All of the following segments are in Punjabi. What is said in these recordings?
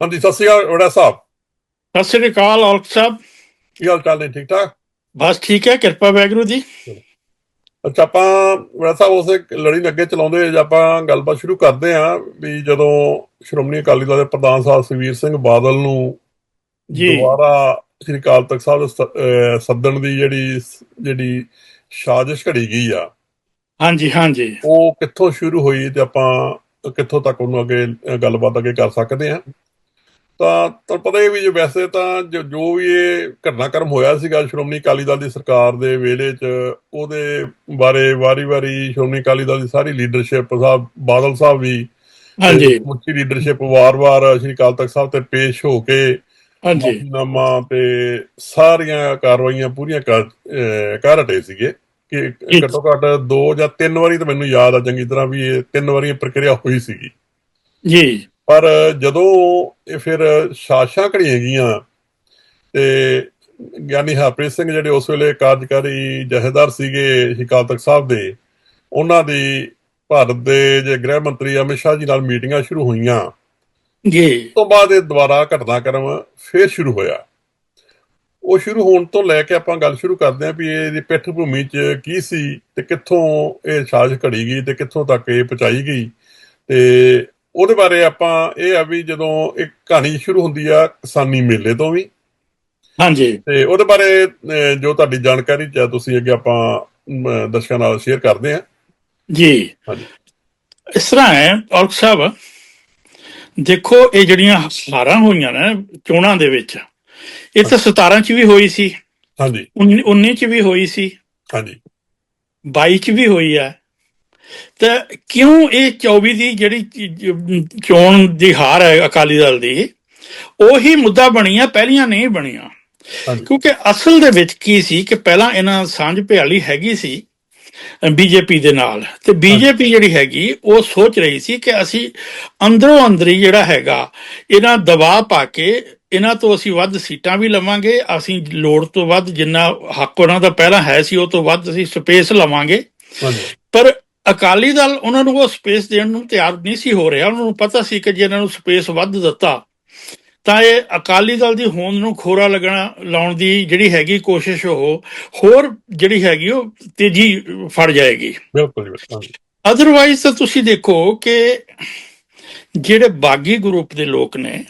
ਹਾਂਜੀ ਸਤਿ ਸ਼੍ਰੀ ਅਕਾਲ ਵੜਾ ਸਾਹਿਬ। ਸਤਿ ਸ੍ਰੀ ਅਕਾਲ ਔਲਖ ਸਾਹਿਬ। ਕੀ ਹਾਲ ਚਾਲ ਨੇ ਠੀਕ ਠਾਕ? ਬਸ ਠੀਕ ਹੈ ਕਿਰਪਾ ਵੈਗਰੂ ਦੀ ਅੱਛਾ ਆਪਾਂ ਵੜਾ ਸਾਹਿਬ ਉਸੇ ਲੜੀ ਅੱਗੇ ਚਲਾਉਂਦੇ ਜੇ ਆਪਾਂ ਗੱਲਬਾਤ ਸ਼ੁਰੂ ਕਰਦੇ ਹਾਂ ਵੀ ਜਦੋਂ ਸ਼੍ਰੋਮਣੀ ਅਕਾਲੀ ਦਲ ਦੇ ਪ੍ਰਧਾਨ ਸਾਹਿਬ ਸੁਖਬੀਰ ਸਿੰਘ ਬਾਦਲ ਨੂੰ ਜੀ। ਦੁਬਾਰਾ ਸ੍ਰੀ ਅਕਾਲ ਤਖਤ ਸਾਹਿਬ ਸੱਦਣ ਦੀ ਜਿਹੜੀ ਜਿਹੜੀ ਸਾਜ਼ਿਸ਼ ਘੜੀ ਗਈ ਆ ਹਾਂਜੀ ਹਾਂਜੀ। ਉਹ ਕਿੱਥੋਂ ਸ਼ੁਰੂ ਹੋਈ ਤੇ ਆਪਾਂ ਕਿੱਥੋਂ ਤੱਕ ਉਹਨੂੰ ਅੱਗੇ ਗੱਲਬਾਤ ਅੱਗੇ ਕਰ ਸਕਦੇ ਹਾਂ। ਤਾਂ ਤੁਹਾਨੂੰ ਪਤਾ ਹੀ ਵੀ ਜੇ ਵੈਸੇ ਤਾਂ ਜੋ ਜੋ ਵੀ ਇਹ ਘਟਨਾਕ੍ਰਮ ਹੋਇਆ ਸੀਗਾ ਸ਼੍ਰੋਮਣੀ ਅਕਾਲੀ ਦਲ ਦੀ ਸਰਕਾਰ ਦੇ ਵੇਲੇ 'ਚ ਉਹਦੇ ਬਾਰੇ ਵਾਰੀ-ਵਾਰੀ ਸ਼੍ਰੋਮਣੀ ਅਕਾਲੀ ਦਲ ਦੀ ਸਾਰੀ ਲੀਡਰਸ਼ਿਪ ਸਾਹਿਬ ਬਾਦਲ ਸਾਹਿਬ ਵੀ ਹਾਂਜੀ। ਮੁੱਖੀ ਲੀਡਰਸ਼ਿਪ ਵਾਰ-ਵਾਰ ਸ਼੍ਰੀ ਅਕਾਲ ਤਖਤ ਸਾਹਿਬ ਤੇ ਪੇਸ਼ ਹੋ ਕੇ ਹਾਂਜੀ। ਮਾਫੀਨਾਮਾ ਤੇ ਸਾਰੀਆਂ ਕਾਰਵਾਈਆਂ ਪੂਰੀਆਂ ਕਰ ਹਟੇ ਸੀਗੇ। ਕਿ। ਘੱਟੋ ਘੱਟ ਦੋ ਜਾਂ ਤਿੰਨ ਵਾਰੀ ਤਾਂ ਮੈਨੂੰ ਯਾਦ ਆ ਚੰਗੀ ਤਰ੍ਹਾਂ ਵੀ ਇਹ ਤਿੰਨ ਵਾਰੀ ਪ੍ਰਕਿਰਿਆ ਹੋਈ ਸੀਗੀ। ਜੀ। ਪਰ ਜਦੋਂ ਇਹ ਫਿਰ ਸ਼ਾਸ਼ਾਂ ਘੜੀਆਂ ਗਈਆਂ ਤੇ ਗਿਆਨੀ ਹਰਪ੍ਰੀਤ ਸਿੰਘ ਜਿਹੜੇ ਉਸ ਵੇਲੇ ਕਾਰਜਕਾਰੀ ਜਥੇਦਾਰ ਸੀਗੇ ਅਕਾਲ ਤਖਤ ਸਾਹਿਬ ਦੇ ਉਹਨਾਂ ਦੀ ਭਾਰਤ ਦੇ ਜੇ ਗ੍ਰਹਿ ਮੰਤਰੀ ਅਮਿਤ ਸ਼ਾਹ ਜੀ ਨਾਲ ਮੀਟਿੰਗਾਂ ਸ਼ੁਰੂ ਹੋਈਆਂ। ਜੀ। ਉਸ ਤੋਂ ਬਾਅਦ ਇਹ ਦੁਬਾਰਾ ਘਟਨਾਕ੍ਰਮ ਫੇਰ ਸ਼ੁਰੂ ਹੋਇਆ। ਉਹ ਸ਼ੁਰੂ ਹੋਣ ਤੋਂ ਲੈ ਕੇ ਆਪਾਂ ਗੱਲ ਸ਼ੁਰੂ ਕਰਦੇ ਹਾਂ ਵੀ ਇਹਦੀ ਪਿੱਠ ਭੂਮੀ 'ਚ ਕੀ ਸੀ ਤੇ ਕਿੱਥੋਂ ਇਹ ਸਾਜ਼ਿਸ਼ ਘੜੀ ਗਈ ਤੇ ਕਿੱਥੋਂ ਤੱਕ ਇਹ ਪਹੁੰਚਾਈ ਗਈ ਤੇ ਉਹਦੇ ਬਾਰੇ ਆਪਾਂ ਇਹ ਆ ਵੀ ਜਦੋਂ ਇੱਕ ਕਹਾਣੀ ਸ਼ੁਰੂ ਹੁੰਦੀ ਆ ਕਿਸਾਨੀ ਮੇਲੇ ਤੋਂ ਵੀ। ਹਾਂਜੀ। ਤੇ ਉਹਦੇ ਬਾਰੇ ਜੋ ਤੁਹਾਡੀ ਜਾਣਕਾਰੀ ਚ ਆ ਤੁਸੀਂ ਅੱਗੇ ਆਪਾਂ ਦਰਸ਼ਕਾਂ ਨਾਲ ਸ਼ੇਅਰ ਕਰਦੇ ਹਾਂ ਜੀ। ਹਾਂਜੀ। ਇਸ ਤਰ੍ਹਾਂ ਹੈ ਔਲਖ ਸਾਹਿਬ ਦੇਖੋ ਇਹ ਜਿਹੜੀਆਂ ਹਾਰਾਂ ਹੋਈਆਂ ਨੇ ਚੋਣਾਂ ਦੇ ਵਿੱਚ ਇਹ ਤਾਂ 17 ਚ ਵੀ ਹੋਈ ਸੀ। ਹਾਂਜੀ। 19 19 ਚ ਵੀ ਹੋਈ ਸੀ। ਹਾਂਜੀ। 22 ਚ ਵੀ ਹੋਈ ਹੈ ਤਾਂ ਕਿਉਂ ਇਹ 24 ਦੀ ਜਿਹੜੀ ਚੋਣ ਦੀ ਹਾਰ ਹੈ ਅਕਾਲੀ ਦਲ ਦੀ ਉਹੀ ਮੁੱਦਾ ਬਣੀਆਂ ਪਹਿਲੀਆਂ ਨਹੀਂ ਬਣੀਆਂ। ਕਿਉਂਕਿ ਅਸਲ ਦੇ ਵਿੱਚ ਕੀ ਸੀ ਕਿ ਪਹਿਲਾਂ ਇਹਨਾਂ ਸਾਂਝ ਭਿਆਲੀ ਹੈਗੀ ਸੀ ਬੀਜੇਪੀ ਦੇ ਨਾਲ। ਤੇ ਬੀਜੇਪੀ ਜਿਹੜੀ ਹੈਗੀ ਉਹ ਸੋਚ ਰਹੀ ਸੀ ਕਿ ਅਸੀਂ ਅੰਦਰੋਂ ਅੰਦਰੀ ਜਿਹੜਾ ਹੈਗਾ ਇਹਨਾਂ ਦਬਾਅ ਪਾ ਕੇ ਇਹਨਾਂ ਤੋਂ ਅਸੀਂ ਵੱਧ ਸੀਟਾਂ ਵੀ ਲਵਾਂਗੇ ਅਸੀਂ ਲੋੜ ਤੋਂ ਵੱਧ ਜਿੰਨਾ ਹੱਕ ਉਹਨਾਂ ਦਾ ਪਹਿਲਾਂ ਹੈ ਸੀ ਉਹ ਤੋਂ ਵੱਧ ਅਸੀਂ ਸਪੇਸ ਲਵਾਂਗੇ। ਪਰ ਅਕਾਲੀ ਦਲ ਉਹਨਾਂ ਨੂੰ ਉਹ ਸਪੇਸ ਦੇਣ ਨੂੰ ਤਿਆਰ ਨਹੀਂ ਸੀ ਹੋ ਰਿਹਾ। ਉਹਨਾਂ ਨੂੰ ਪਤਾ ਸੀ ਕਿ ਜੇ ਇਹਨਾਂ ਨੂੰ ਸਪੇਸ ਵੱਧ ਦਿੱਤਾ ਤਾਂ ਇਹ ਅਕਾਲੀ ਦਲ ਦੀ ਹੋਂਦ ਨੂੰ ਖੋਰਾ ਲੱਗਣਾ ਲਾਉਣ ਦੀ ਜਿਹੜੀ ਹੈਗੀ ਕੋਸ਼ਿਸ਼ ਉਹ ਹੋਰ ਜਿਹੜੀ ਹੈਗੀ ਉਹ ਤੇਜ਼ੀ ਫੜ ਜਾਏਗੀ। ਬਿਲਕੁਲ ਅਦਰਵਾਈਜ਼ ਤਾਂ ਤੁਸੀਂ ਦੇਖੋ ਕਿ ਜਿਹੜੇ ਬਾਗੀ ਗਰੁੱਪ ਦੇ ਲੋਕ ਨੇ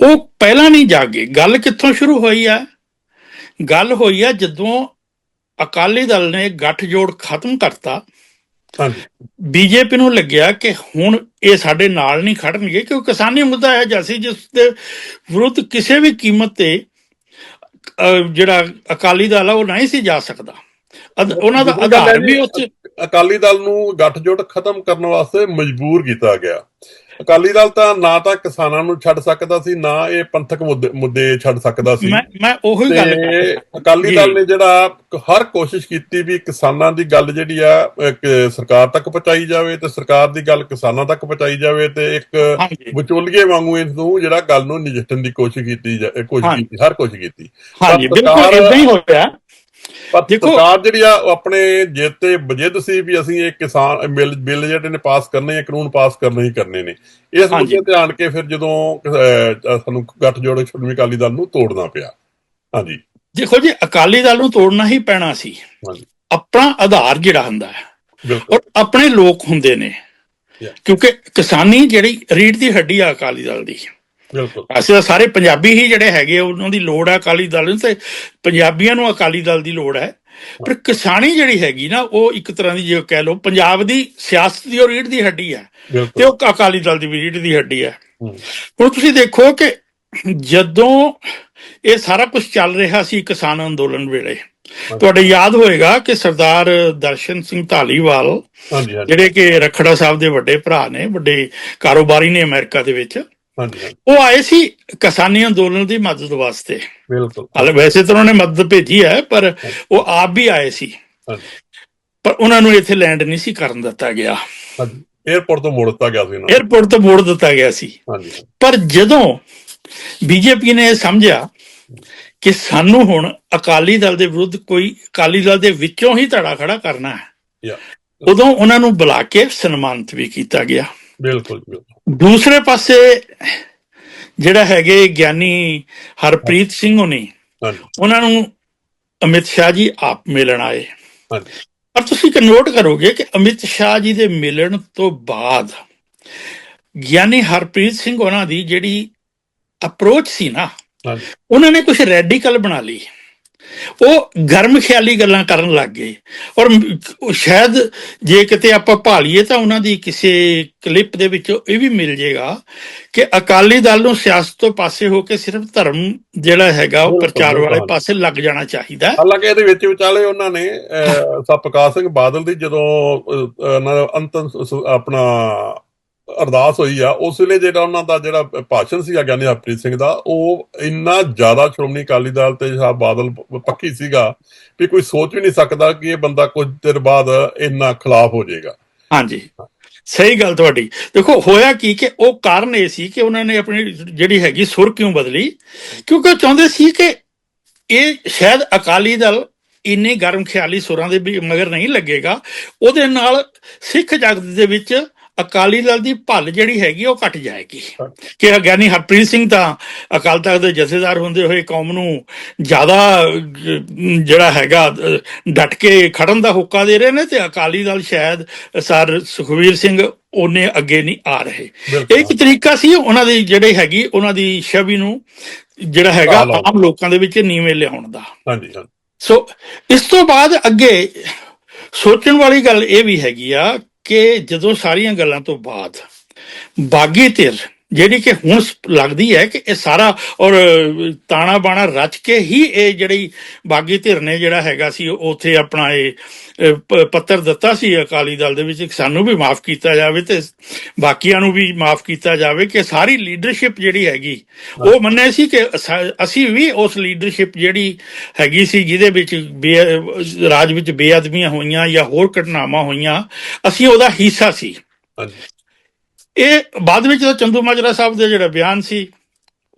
ਉਹ ਪਹਿਲਾਂ ਨਹੀਂ ਜਾਗੇ। ਗੱਲ ਕਿੱਥੋਂ ਸ਼ੁਰੂ ਹੋਈ ਆ? ਗੱਲ ਹੋਈ ਆ ਜਦੋਂ ਅਕਾਲੀ ਦਲ ਨੇ ਗੱਠਜੋੜ ਖਤਮ ਕਰਤਾ। ਬੀਜੇਪੀ ਨੂੰ ਲੱਗਿਆ ਕਿ ਹੁਣ ਇਹ ਸਾਡੇ ਨਾਲ ਨਹੀਂ ਖੜਨਗੇ ਕਿਉਂਕਿ ਕਿਸਾਨੀ ਮੁੱਦਾ ਹੈ ਜੈਸੀ ਜਿਸ ਦੇ ਵਿਰੁੱਧ ਕਿਸੇ ਵੀ ਕੀਮਤ ਤੇ ਜਿਹੜਾ ਅਕਾਲੀ ਦਲ ਆ ਉਹ ਨਹੀਂ ਸੀ ਜਾ ਸਕਦਾ। ਉਹਨਾਂ ਦਾ ਆਧਾਰ ਵੀ ਉੱਥੇ ਅਕਾਲੀ ਦਲ ਨੂੰ ਗੱਠਜੋੜ ਖਤਮ ਕਰਨ ਵਾਸਤੇ ਮਜਬੂਰ ਕੀਤਾ ਗਿਆ। ਅਕਾਲੀ ਦਲ ਤਾਂ ਨਾ ਤਾਂ ਕਿਸਾਨਾਂ ਨੂੰ ਛੱਡ ਸਕਦਾ ਸੀ ਨਾ ਇਹ ਪੰਥਕ ਮੁੱਦੇ ਛੱਡ ਸਕਦਾ ਸੀ। ਮੈਂ ਮੈਂ ਉਹੀ ਗੱਲ ਕਰ ਅਕਾਲੀ। ਦਲ ਨੇ ਜਿਹੜਾ ਹਰ ਕੋਸ਼ਿਸ਼ ਕੀਤੀ ਵੀ ਕਿਸਾਨਾਂ ਦੀ ਗੱਲ ਜਿਹੜੀ ਆ ਸਰਕਾਰ ਤੱਕ ਪਹੁੰਚਾਈ ਜਾਵੇ ਤੇ ਸਰਕਾਰ ਦੀ ਗੱਲ ਕਿਸਾਨਾਂ ਤੱਕ ਪਹੁੰਚਾਈ ਜਾਵੇ ਤੇ ਇੱਕ ਵਿਚੋਲੀਏ ਵਾਂਗੂ ਇਸ ਨੂੰ ਜਿਹੜਾ ਗੱਲ ਨੂੰ ਨਜਿੱਠਣ ਦੀ ਕੋਸ਼ਿਸ਼ ਕੀਤੀ ਕੋਸ਼ਿਸ਼। ਕੀਤੀ ਹਰ ਕੋਸ਼ਿਸ਼ ਕੀਤੀ। ਹਾਂਜੀ ਬਿਲਕੁਲ ਇਦਾਂ ਹੀ ਹੋਇਆ ਪਰ ਸਰਕਾਰ ਜਿਹੜੀ ਆ ਉਹ ਆਪਣੇ ਜਿੱਤੇ ਬਜਿੱਦ ਸੀ ਵੀ ਅਸੀਂ ਇਹ ਕਿਸਾਨ ਬਿੱਲ ਬਿੱਲ ਜਿਹੜੇ ਨੇ ਪਾਸ ਕਰਨੇ ਆ ਕਾਨੂੰਨ ਪਾਸ ਕਰਨੇ ਹੀ ਕਰਨੇ ਨੇ। ਇਸ। ਮੁੱਦੇ ਤੇ ਆਣ ਕੇ ਫਿਰ ਜਦੋਂ ਸਾਨੂੰ ਗੱਠਜੋੜ ਸ਼੍ਰੋਮਣੀ ਅਕਾਲੀ ਦਲ ਨੂੰ ਤੋੜਨਾ ਪਿਆ। ਹਾਂਜੀ। ਦੇਖੋ ਜੀ ਅਕਾਲੀ ਦਲ ਨੂੰ ਤੋੜਨਾ ਹੀ ਪੈਣਾ ਸੀ। ਹਾਂਜੀ। ਆਪਣਾ ਆਧਾਰ ਜਿਹੜਾ ਹੁੰਦਾ ਹੈ ਔਰ ਆਪਣੇ ਲੋਕ ਹੁੰਦੇ ਨੇ. ਕਿਉਂਕਿ ਕਿਸਾਨੀ ਜਿਹੜੀ ਰੀੜ ਦੀ ਹੱਡੀ ਆ ਅਕਾਲੀ ਦਲ ਦੀ ਬਿਲਕੁਲ। ਅਸੀਂ ਸਾਰੇ ਪੰਜਾਬੀ ਹੀ ਜਿਹੜੇ ਹੈਗੇ ਉਹਨਾਂ ਦੀ ਲੋੜ ਹੈ ਅਕਾਲੀ ਦਲ ਨੂੰ ਤੇ ਪੰਜਾਬੀਆਂ ਨੂੰ ਅਕਾਲੀ ਦਲ ਦੀ ਲੋੜ ਹੈ। ਪਰ ਕਿਸਾਨੀ ਜਿਹੜੀ ਹੈਗੀ ਨਾ ਉਹ ਇੱਕ ਤਰ੍ਹਾਂ ਦੀ ਜੇ ਕਹਿ ਲਓ ਪੰਜਾਬ ਦੀ ਸਿਆਸਤ ਦੀ ਉਹ ਰੀੜ ਦੀ ਹੱਡੀ ਹੈ ਤੇ ਉਹ ਅਕਾਲੀ ਦਲ ਦੀ ਵੀ ਰੀੜ ਦੀ ਹੱਡੀ ਹੈ। ਹੁਣ ਤੁਸੀਂ ਦੇਖੋ ਕਿ ਜਦੋਂ ਇਹ ਸਾਰਾ ਕੁਝ ਚੱਲ ਰਿਹਾ ਸੀ ਕਿਸਾਨ ਅੰਦੋਲਨ ਵੇਲੇ ਤੁਹਾਡੇ ਯਾਦ ਹੋਏਗਾ ਕਿ ਸਰਦਾਰ ਦਰਸ਼ਨ ਸਿੰਘ ਢਾਲੀਵਾਲ ਹਾਂਜੀ। ਜਿਹੜੇ ਕਿ ਰਖੜਾ ਸਾਹਿਬ ਦੇ ਵੱਡੇ ਭਰਾ ਨੇ ਵੱਡੇ ਕਾਰੋਬਾਰੀ ਨੇ ਅਮਰੀਕਾ ਦੇ ਵਿੱਚ ਉਹ ਆਏ ਸੀ ਕਿਸਾਨੀ ਅੰਦੋਲਨ ਦੀ ਮਦਦ ਵਾਸਤੇ। ਬਿਲਕੁਲ। ਹਲ ਵੈਸੇ ਤਾਂ ਉਹਨਾਂ ਨੇ ਮਦਦ ਭੇਜੀ ਹੈ ਪਰ ਉਹ ਆਪ ਵੀ ਆਏ ਸੀ। ਪਰ ਉਹਨਾਂ ਨੂੰ ਇੱਥੇ ਲੈਂਡ ਨਹੀਂ ਸੀ ਕਰਨ ਦਿੱਤਾ ਗਿਆ। 에어ਪੋਰਟ ਤੋਂ ਮੋੜ ਦਿੱਤਾ ਗਿਆ ਸੀ ਨਾ। 에어ਪੋਰਟ ਤੋਂ ਮੋੜ ਦਿੱਤਾ ਗਿਆ ਸੀ। ਪਰ ਜਦੋਂ ਬੀਜੇਪੀ ਨੇ ਇਹ ਸਮਝਿਆ ਕਿ ਸਾਨੂੰ ਹੁਣ ਅਕਾਲੀ ਦਲ ਦੇ ਵਿਰੁੱਧ ਕੋਈ ਅਕਾਲੀ ਦਲ ਦੇ ਵਿੱਚੋਂ ਹੀ ਧੜਾ ਖੜਾ ਕਰਨਾ ਹੈ ਉਦੋਂ ਉਹਨਾਂ ਨੂੰ ਬੁਲਾ ਕੇ ਸਨਮਾਨਿਤ ਵੀ ਕੀਤਾ ਗਿਆ। ਬਿਲਕੁਲ ਬਿਲਕੁਲ। ਦੂਸਰੇ ਪਾਸੇ ਜਿਹੜਾ ਹੈਗੇ ਗਿਆਨੀ ਹਰਪ੍ਰੀਤ ਸਿੰਘ ਹੋਣੀ ਉਹਨਾਂ ਨੂੰ ਅਮਿਤ ਸ਼ਾਹ ਜੀ ਆਪ ਮਿਲਣ ਆਏ। ਪਰ ਤੁਸੀਂ ਇੱਕ ਨੋਟ ਕਰੋਗੇ ਕਿ ਅਮਿਤ ਸ਼ਾਹ ਜੀ ਦੇ ਮਿਲਣ ਤੋਂ ਬਾਅਦ ਗਿਆਨੀ ਹਰਪ੍ਰੀਤ ਸਿੰਘ ਉਹਨਾਂ ਦੀ ਜਿਹੜੀ ਅਪਰੋਚ ਸੀ ਨਾ ਉਹਨਾਂ ਨੇ ਕੁਝ ਰੈਡੀਕਲ ਬਣਾ ਲਈ। ਉਹ ਗਰਮ ਖਿਆਲੀ ਗੱਲਾਂ ਕਰਨ ਲੱਗ ਗਏ ਔਰ ਸ਼ਾਇਦ ਜੇ ਕਿਤੇ ਆਪਾਂ ਭਾਲੀਏ ਤਾਂ ਉਹਨਾਂ ਦੀ ਕਿਸੇ ਕਲਿੱਪ ਦੇ ਵਿੱਚ ਇਹ ਵੀ ਮਿਲ ਜੇਗਾ ਕਿ ਅਕਾਲੀ ਦਲ ਨੂੰ ਸਿਆਸਤ ਤੋਂ ਪਾਸੇ ਹੋ ਕੇ ਸਿਰਫ ਧਰਮ ਜਿਹੜਾ ਹੈਗਾ ਉਹ ਪ੍ਰਚਾਰ ਵਾਲੇ। ਪਾਸੇ ਲੱਗ ਜਾਣਾ ਚਾਹੀਦਾ ਹੈ। ਹਾਲਾਂਕਿ ਇਹਦੇ ਵਿੱਚ ਵਿਚਾਲੇ ਉਹਨਾਂ ਨੇ ਸਤਿਕਾਰ ਸਿੰਘ ਬਾਦਲ ਦੀ ਜਦੋਂ ਉਹਨਾਂ ਦਾ ਅੰਤਮ ਆਪਣਾ ਅਰਦਾਸ ਹੋਈ ਆ, ਉਸ ਵੇਲੇ ਜਿਹੜਾ ਉਹਨਾਂ ਦਾ ਜਿਹੜਾ ਭਾਸ਼ਣ ਸੀ ਗਿਆਨੀ ਹਰਪ੍ਰੀਤ ਸਿੰਘ ਦਾ, ਉਹ ਇੰਨਾ ਜ਼ਿਆਦਾ ਸ਼੍ਰੋਮਣੀ ਅਕਾਲੀ ਦਲ ਤੇ ਸਾਹਿਬ ਬਾਦਲ ਪ- ਸੀਗਾ ਵੀ ਕੋਈ ਸੋਚ ਵੀ ਨਹੀਂ ਸਕਦਾ ਕਿ ਇਹ ਬੰਦਾ ਕੁਝ ਦੇਰ ਬਾਅਦ ਇੰਨਾ ਖਿਲਾਫ ਹੋ ਜਾਏਗਾ। ਹਾਂਜੀ। ਸਹੀ ਗੱਲ ਤੁਹਾਡੀ। ਦੇਖੋ, ਹੋਇਆ ਕੀ ਕਿ ਉਹ ਕਾਰਨ ਇਹ ਸੀ ਕਿ ਉਹਨਾਂ ਨੇ ਆਪਣੀ ਜਿਹੜੀ ਹੈਗੀ ਸੁਰ ਕਿਉਂ ਬਦਲੀ? ਕਿਉਂਕਿ ਉਹ ਚਾਹੁੰਦੇ ਸੀ ਕਿ ਇਹ ਸ਼ਾਇਦ ਅਕਾਲੀ ਦਲ ਇੰਨੇ ਗਰਮ ਖਿਆਲੀ ਸੁਰਾਂ ਦੇ ਮਗਰ ਨਹੀਂ ਲੱਗੇਗਾ। ਉਹਦੇ ਨਾਲ ਸਿੱਖ ਜਗਤ ਦੇ ਵਿੱਚ ਅਕਾਲੀ ਦਲ ਦੀ ਭੱਲ ਜਿਹੜੀ ਹੈਗੀ ਉਹ ਘਟ ਜਾਏਗੀ। ਕਿ ਗਿਆਨੀ ਹਰਪ੍ਰੀਤ ਸਿੰਘ ਤਾਂ ਅਕਾਲ ਤਖਤ ਦੇ ਜਥੇਦਾਰ ਹੁੰਦੇ ਹੋਏ ਕੌਮ ਨੂੰ ਜ਼ਿਆਦਾ ਜਿਹੜਾ ਹੈਗਾ ਡਟ ਕੇ ਖੜਨ ਦਾ ਹੁੱਕਾ ਦੇ ਰਹੇ ਨੇ ਤੇ ਅਕਾਲੀ ਦਲ ਸ਼ਾਇਦ ਸਰ ਸੁਖਵੀਰ ਸਿੰਘ ਉਹਨੇ ਅੱਗੇ ਨਹੀਂ ਆ ਰਹੇ। ਇਹ ਇੱਕ ਤਰੀਕਾ ਸੀ ਉਹਨਾਂ ਦੀ ਜਿਹੜੇ ਹੈਗੀ ਉਹਨਾਂ ਦੀ ਛਵੀ ਨੂੰ ਜਿਹੜਾ ਹੈਗਾ। ਆਮ ਲੋਕਾਂ ਦੇ ਵਿੱਚ ਨੀਵੇਂ ਲਿਆਉਣ ਦਾ। ਹਾਂਜੀ ਸੋ ਇਸ ਤੋਂ ਬਾਅਦ ਅੱਗੇ ਸੋਚਣ ਵਾਲੀ ਗੱਲ ਇਹ ਵੀ ਹੈਗੀ ਆ ਕਿ ਜਦੋਂ ਸਾਰੀਆਂ ਗੱਲਾਂ ਤੋਂ ਬਾਅਦ ਬਾਗੀ ਧਿਰ ਜਿਹੜੀ ਕਿ ਹੁਣ ਲੱਗਦੀ ਹੈ ਕਿ ਇਹ ਸਾਰਾ ਔਰ ਤਾਣਾ ਬਾਣਾ ਰਚ ਕੇ ਹੀ ਇਹ ਜਿਹੜੀ ਬਾਗੀ ਧਿਰ ਨੇ ਜਿਹੜਾ ਹੈਗਾ ਸੀ ਉੱਥੇ ਆਪਣਾ ਇਹ ਪੱਤਰ ਦਿੱਤਾ ਸੀ ਅਕਾਲੀ ਦਲ ਦੇ ਵਿੱਚ ਕਿ ਸਾਨੂੰ ਵੀ ਮਾਫ ਕੀਤਾ ਜਾਵੇ ਤੇ ਬਾਕੀਆਂ ਨੂੰ ਵੀ ਮਾਫ ਕੀਤਾ ਜਾਵੇ ਕਿ ਸਾਰੀ ਲੀਡਰਸ਼ਿਪ ਜਿਹੜੀ ਹੈਗੀ ਉਹ ਮੰਨੇ ਸੀ ਕਿ ਅਸਾ- ਵੀ ਉਸ ਲੀਡਰਸ਼ਿਪ ਜਿਹੜੀ ਹੈਗੀ ਸੀ ਜਿਹਦੇ ਵਿੱਚ ਰਾਜ ਵਿੱਚ ਬੇਅਦਬੀਆਂ ਹੋਈਆਂ ਜਾਂ ਹੋਰ ਘਟਨਾਵਾਂ ਹੋਈਆਂ ਅਸੀਂ ਉਹਦਾ ਹਿੱਸਾ ਸੀ। ਇਹ ਬਾਅਦ ਵਿੱਚ ਤਾਂ ਚੰਦੂ ਮਾਜਰਾ ਸਾਹਿਬ ਦਾ ਜਿਹੜਾ ਬਿਆਨ ਸੀ